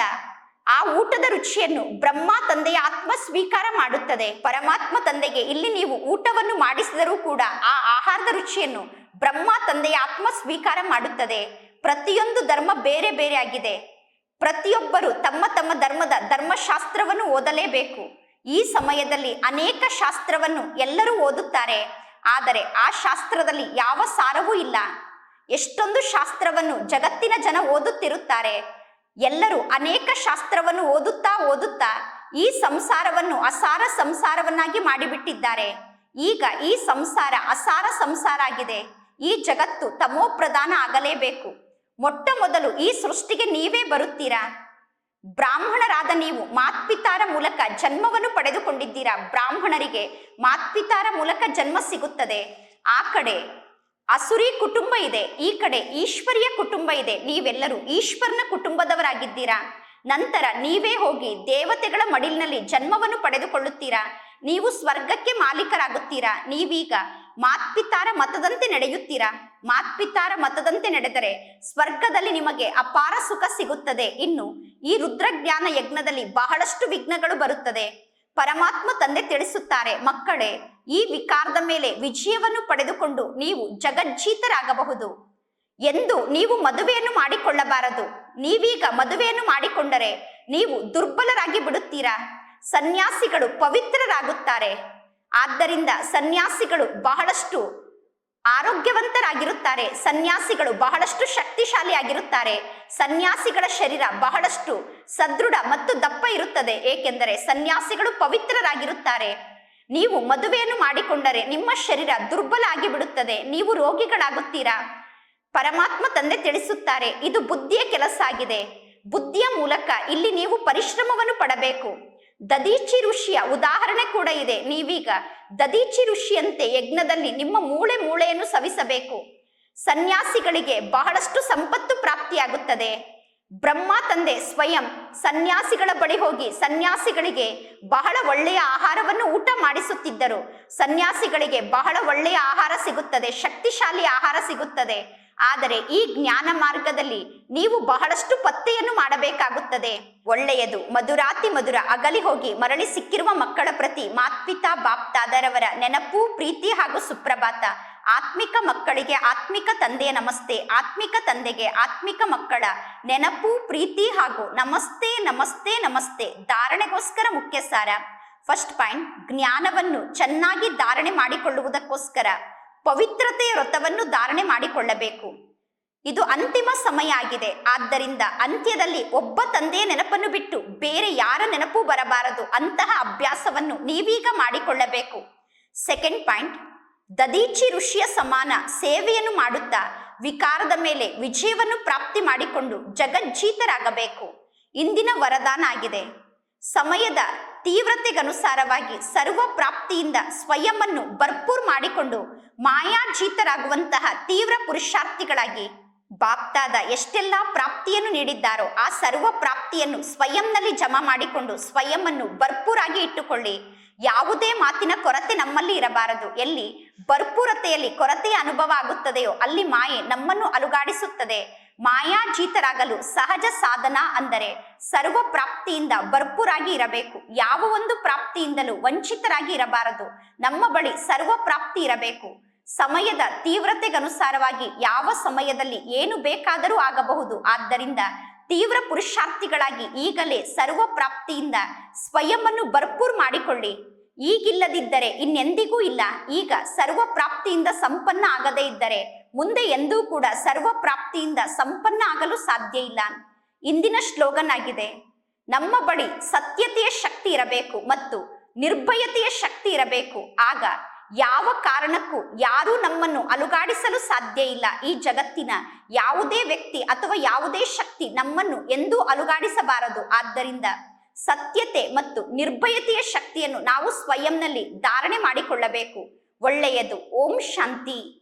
ಆ ಊಟದ ರುಚಿಯನ್ನು ಬ್ರಹ್ಮ ತಂದೆಯ ಆತ್ಮ ಸ್ವೀಕಾರ ಮಾಡುತ್ತದೆ. ಪರಮಾತ್ಮ ತಂದೆಗೆ ಇಲ್ಲಿ ನೀವು ಊಟವನ್ನು ಮಾಡಿಸಿದರೂ ಕೂಡ ಆ ಆಹಾರದ ರುಚಿಯನ್ನು ಬ್ರಹ್ಮ ತಂದೆಯ ಆತ್ಮ ಸ್ವೀಕಾರ ಮಾಡುತ್ತದೆ. ಪ್ರತಿಯೊಂದು ಧರ್ಮ ಬೇರೆ ಬೇರೆ ಆಗಿದೆ. ಪ್ರತಿಯೊಬ್ಬರು ತಮ್ಮ ತಮ್ಮ ಧರ್ಮದ ಧರ್ಮಶಾಸ್ತ್ರವನ್ನು ಓದಲೇಬೇಕು. ಈ ಸಮಯದಲ್ಲಿ ಅನೇಕ ಶಾಸ್ತ್ರವನ್ನು ಎಲ್ಲರೂ ಓದುತ್ತಾರೆ. ಆದರೆ ಆ ಶಾಸ್ತ್ರದಲ್ಲಿ ಯಾವ ಸಾರವೂ ಇಲ್ಲ. ಎಷ್ಟೊಂದು ಶಾಸ್ತ್ರವನ್ನು ಜಗತ್ತಿನ ಜನ ಓದುತ್ತಿರುತ್ತಾರೆ. ಎಲ್ಲರೂ ಅನೇಕ ಶಾಸ್ತ್ರವನ್ನು ಓದುತ್ತಾ ಓದುತ್ತಾ ಈ ಸಂಸಾರವನ್ನು ಅಸಾರ ಸಂಸಾರವನ್ನಾಗಿ ಮಾಡಿಬಿಟ್ಟಿದ್ದಾರೆ. ಈಗ ಈ ಸಂಸಾರ ಅಸಾರ ಸಂಸಾರ ಆಗಿದೆ. ಈ ಜಗತ್ತು ತಮೋ ಪ್ರಧಾನ ಆಗಲೇಬೇಕು. ಮೊಟ್ಟ ಮೊದಲು ಈ ಸೃಷ್ಟಿಗೆ ನೀವೇ ಬರುತ್ತೀರಾ? ಬ್ರಾಹ್ಮಣರಾದ ನೀವು ಮಾತ್ಪಿತಾರ ಮೂಲಕ ಜನ್ಮವನ್ನು ಪಡೆದುಕೊಂಡಿದ್ದೀರಾ? ಬ್ರಾಹ್ಮಣರಿಗೆ ಮಾತ್ಪಿತಾರ ಮೂಲಕ ಜನ್ಮ ಸಿಗುತ್ತದೆ. ಆ ಕಡೆ ಅಸುರಿ ಕುಟುಂಬ ಇದೆ, ಈ ಕಡೆ ಈಶ್ವರಿಯ ಕುಟುಂಬ ಇದೆ. ನೀವೆಲ್ಲರೂ ಈಶ್ವರನ ಕುಟುಂಬದವರಾಗಿದ್ದೀರಾ? ನಂತರ ನೀವೇ ಹೋಗಿ ದೇವತೆಗಳ ಮಡಿಲಿನಲ್ಲಿ ಜನ್ಮವನ್ನು ಪಡೆದುಕೊಳ್ಳುತ್ತೀರಾ? ನೀವು ಸ್ವರ್ಗಕ್ಕೆ ಮಾಲೀಕರಾಗುತ್ತೀರಾ? ನೀವೀಗ ಮಾತ್ಪಿತಾರ ಮತದಂತೆ ನಡೆಯುತ್ತೀರಾ? ಮಾತ್ಪಿತಾರ ಮತದಂತೆ ನಡೆದರೆ ಸ್ವರ್ಗದಲ್ಲಿ ನಿಮಗೆ ಅಪಾರ ಸುಖ ಸಿಗುತ್ತದೆ. ಇನ್ನು ಈ ರುದ್ರಜ್ಞಾನ ಯಜ್ಞದಲ್ಲಿ ಬಹಳಷ್ಟು ವಿಘ್ನಗಳು ಬರುತ್ತದೆ. ಪರಮಾತ್ಮ ತಂದೆ ತಿಳಿಸುತ್ತಾರೆ, ಮಕ್ಕಳೇ, ಈ ವಿಕಾರದ ಮೇಲೆ ವಿಜಯವನ್ನು ಪಡೆದುಕೊಂಡು ನೀವು ಜಗಜ್ಜೀತರಾಗಬಹುದು. ಎಂದು ನೀವು ಮದುವೆಯನ್ನು ಮಾಡಿಕೊಳ್ಳಬಾರದು. ನೀವೀಗ ಮದುವೆಯನ್ನು ಮಾಡಿಕೊಂಡರೆ ನೀವು ದುರ್ಬಲರಾಗಿ ಬಿಡುತ್ತೀರಾ? ಸನ್ಯಾಸಿಗಳು ಪವಿತ್ರರಾಗುತ್ತಾರೆ. ಆದ್ದರಿಂದ ಸನ್ಯಾಸಿಗಳು ಬಹಳಷ್ಟು ಆರೋಗ್ಯವಂತರಾಗಿರುತ್ತಾರೆ. ಸನ್ಯಾಸಿಗಳು ಬಹಳಷ್ಟು ಶಕ್ತಿಶಾಲಿಯಾಗಿರುತ್ತಾರೆ. ಸನ್ಯಾಸಿಗಳ ಶರೀರ ಬಹಳಷ್ಟು ಸದೃಢ ಮತ್ತು ದಪ್ಪ ಇರುತ್ತದೆ. ಏಕೆಂದರೆ ಸನ್ಯಾಸಿಗಳು ಪವಿತ್ರರಾಗಿರುತ್ತಾರೆ. ನೀವು ಮದುವೆಯನ್ನು ಮಾಡಿಕೊಂಡರೆ ನಿಮ್ಮ ಶರೀರ ದುರ್ಬಲ ಆಗಿ ಬಿಡುತ್ತದೆ ನೀವು ರೋಗಿಗಳಾಗುತ್ತೀರಾ? ಪರಮಾತ್ಮ ತಂದೆ ತಿಳಿಸುತ್ತಾರೆ, ಇದು ಬುದ್ಧಿಯ ಕೆಲಸ ಆಗಿದೆ. ಬುದ್ಧಿಯ ಮೂಲಕ ಇಲ್ಲಿ ನೀವು ಪರಿಶ್ರಮವನ್ನು ಪಡಬೇಕು. ದದೀಚಿ ಋಷಿಯ ಉದಾಹರಣೆ ಕೂಡ ಇದೆ. ನೀವೀಗ ದದೀಚಿ ಋಷಿಯಂತೆ ಯಜ್ಞದಲ್ಲಿ ನಿಮ್ಮ ಮೂಳೆ ಮೂಳೆಯನ್ನು ಸವಿಸಬೇಕು. ಸನ್ಯಾಸಿಗಳಿಗೆ ಬಹಳಷ್ಟು ಸಂಪತ್ತು ಪ್ರಾಪ್ತಿಯಾಗುತ್ತದೆ. ಬ್ರಹ್ಮ ತಂದೆ ಸ್ವಯಂ ಸನ್ಯಾಸಿಗಳ ಬಳಿ ಹೋಗಿ ಸನ್ಯಾಸಿಗಳಿಗೆ ಬಹಳ ಒಳ್ಳೆಯ ಆಹಾರವನ್ನು ಊಟ ಮಾಡಿಸುತ್ತಿದ್ದರು. ಸನ್ಯಾಸಿಗಳಿಗೆ ಬಹಳ ಒಳ್ಳೆಯ ಆಹಾರ ಸಿಗುತ್ತದೆ, ಶಕ್ತಿಶಾಲಿ ಆಹಾರ ಸಿಗುತ್ತದೆ. ಆದರೆ ಈ ಜ್ಞಾನ ಮಾರ್ಗದಲ್ಲಿ ನೀವು ಬಹಳಷ್ಟು ಪತ್ತೆಯನ್ನು ಮಾಡಬೇಕಾಗುತ್ತದೆ. ಒಳ್ಳೆಯದು. ಮಧುರಾತಿ ಮಧುರ ಅಗಲಿ ಹೋಗಿ ಮರಳಿ ಸಿಕ್ಕಿರುವ ಮಕ್ಕಳ ಪ್ರತಿ ಮಾತ್ಪಿತಾ ಬಾಪ್ತಾದರವರ ನೆನಪು, ಪ್ರೀತಿ ಹಾಗೂ ಸುಪ್ರಭಾತ. ಆತ್ಮಿಕ ಮಕ್ಕಳಿಗೆ ಆತ್ಮಿಕ ತಂದೆಯ ನಮಸ್ತೆ. ಆತ್ಮಿಕ ತಂದೆಗೆ ಆತ್ಮಿಕ ಮಕ್ಕಳ ನೆನಪು, ಪ್ರೀತಿ ಹಾಗೂ ನಮಸ್ತೆ ನಮಸ್ತೆ ನಮಸ್ತೆ ಧಾರಣೆಗೋಸ್ಕರ ಮುಖ್ಯ ಸಾರ ಫಸ್ಟ್ ಪಾಯಿಂಟ್, ಜ್ಞಾನವನ್ನು ಚೆನ್ನಾಗಿ ಧಾರಣೆ ಮಾಡಿಕೊಳ್ಳುವುದಕ್ಕೋಸ್ಕರ. ಪವಿತ್ರತೆಯ ವ್ರತವನ್ನು ಧಾರಣೆ ಮಾಡಿಕೊಳ್ಳಬೇಕು. ಇದು ಅಂತಿಮ ಸಮಯ ಆಗಿದೆ. ಆದ್ದರಿಂದ ಅಂತ್ಯದಲ್ಲಿ ಒಬ್ಬ ತಂದೆಯ ನೆನಪನ್ನು ಬಿಟ್ಟು ಬೇರೆ ಯಾರ ನೆನಪು ಬರಬಾರದು ಅಂತಹ ಅಭ್ಯಾಸವನ್ನು ನೀವೀಗ ಮಾಡಿಕೊಳ್ಳಬೇಕು. ಸೆಕೆಂಡ್ ಪಾಯಿಂಟ್ ದದೀಚಿ ಋಷಿಯ ಸಮಾನ ಸೇವೆಯನ್ನು ಮಾಡುತ್ತಾ ವಿಕಾರದ ಮೇಲೆ ವಿಜಯವನ್ನು ಪ್ರಾಪ್ತಿ ಮಾಡಿಕೊಂಡು ಜಗಜ್ಜೀತರಾಗಬೇಕು. ಇಂದಿನ ವರದಾನ ಆಗಿದೆ. ಸಮಯದ ತೀವ್ರತೆಗನುಸಾರವಾಗಿ ಸರ್ವ ಪ್ರಾಪ್ತಿಯಿಂದ ಸ್ವಯಂ ಅನ್ನು ಭರ್ಪೂರ್ ಮಾಡಿಕೊಂಡು ಮಾಯಾಜೀತರಾಗುವಂತಹ ತೀವ್ರ ಪುರುಷಾರ್ಥಿಗಳಾಗಿ ಬಾಪ್ತಾದ ಎಷ್ಟೆಲ್ಲ ಪ್ರಾಪ್ತಿಯನ್ನು ನೀಡಿದ್ದಾರೋ ಆ ಸರ್ವ ಪ್ರಾಪ್ತಿಯನ್ನು ಸ್ವಯಂನಲ್ಲಿ ಜಮಾ ಮಾಡಿಕೊಂಡು ಸ್ವಯಂವನ್ನು ಭರ್ಪೂರಾಗಿ ಇಟ್ಟುಕೊಳ್ಳಿ. ಯಾವುದೇ ಮಾತಿನ ಕೊರತೆ ನಮ್ಮಲ್ಲಿ ಇರಬಾರದು. ಎಲ್ಲಿ ಭರ್ಪೂರತೆಯಲ್ಲಿ ಕೊರತೆಯ ಅನುಭವ ಆಗುತ್ತದೆಯೋ ಅಲ್ಲಿ ಮಾಯೆ ನಮ್ಮನ್ನು ಅಲುಗಾಡಿಸುತ್ತದೆ. ಮಾಯಾಜೀತರಾಗಲು ಸಹಜ ಸಾಧನ ಅಂದರೆ ಸರ್ವ ಪ್ರಾಪ್ತಿಯಿಂದ ಭರ್ಪೂರಾಗಿ ಇರಬೇಕು. ಯಾವ ಒಂದು ಪ್ರಾಪ್ತಿಯಿಂದಲೂ ವಂಚಿತರಾಗಿ ಇರಬಾರದು. ನಮ್ಮ ಬಳಿ ಸರ್ವ ಪ್ರಾಪ್ತಿ ಇರಬೇಕು. ಸಮಯದ ತೀವ್ರತೆಗನುಸಾರವಾಗಿ ಯಾವ ಸಮಯದಲ್ಲಿ ಏನು ಬೇಕಾದರೂ ಆಗಬಹುದು. ಆದ್ದರಿಂದ ತೀವ್ರ ಪುರುಷಾರ್ಥಿಗಳಾಗಿ ಈಗಲೇ ಸರ್ವ ಪ್ರಾಪ್ತಿಯಿಂದ ಸ್ವಯಂವನ್ನು ಭರ್ಪೂರ್ ಮಾಡಿಕೊಳ್ಳಿ. ಈಗಿಲ್ಲದಿದ್ದರೆ ಇನ್ನೆಂದಿಗೂ ಇಲ್ಲ. ಈಗ ಸರ್ವ ಪ್ರಾಪ್ತಿಯಿಂದ ಸಂಪನ್ನ ಆಗದೇ ಇದ್ದರೆ ಮುಂದೆ ಎಂದೂ ಕೂಡ ಸರ್ವ ಪ್ರಾಪ್ತಿಯಿಂದ ಸಂಪನ್ನ ಆಗಲು ಸಾಧ್ಯ ಇಲ್ಲ. ಇಂದಿನ ಶ್ಲೋಗನ್ ಆಗಿದೆ ನಮ್ಮ ಬಳಿ ಸತ್ಯತೆಯ ಶಕ್ತಿ ಇರಬೇಕು ಮತ್ತು ನಿರ್ಭಯತೆಯ ಶಕ್ತಿ ಇರಬೇಕು. ಆಗ ಯಾವ ಕಾರಣಕ್ಕೂ ಯಾರೂ ನಮ್ಮನ್ನು ಅಲುಗಾಡಿಸಲು ಸಾಧ್ಯ ಇಲ್ಲ. ಈ ಜಗತ್ತಿನ ಯಾವುದೇ ವ್ಯಕ್ತಿ ಅಥವಾ ಯಾವುದೇ ಶಕ್ತಿ ನಮ್ಮನ್ನು ಎಂದೂ ಅಲುಗಾಡಿಸಬಾರದು. ಆದ್ದರಿಂದ ಸತ್ಯತೆ ಮತ್ತು ನಿರ್ಭಯತೆಯ ಶಕ್ತಿಯನ್ನು ನಾವು ಸ್ವಯಂನಲ್ಲಿ ಧಾರಣೆ ಮಾಡಿಕೊಳ್ಳಬೇಕು. ಒಳ್ಳೆಯದು. ಓಂ ಶಾಂತಿ.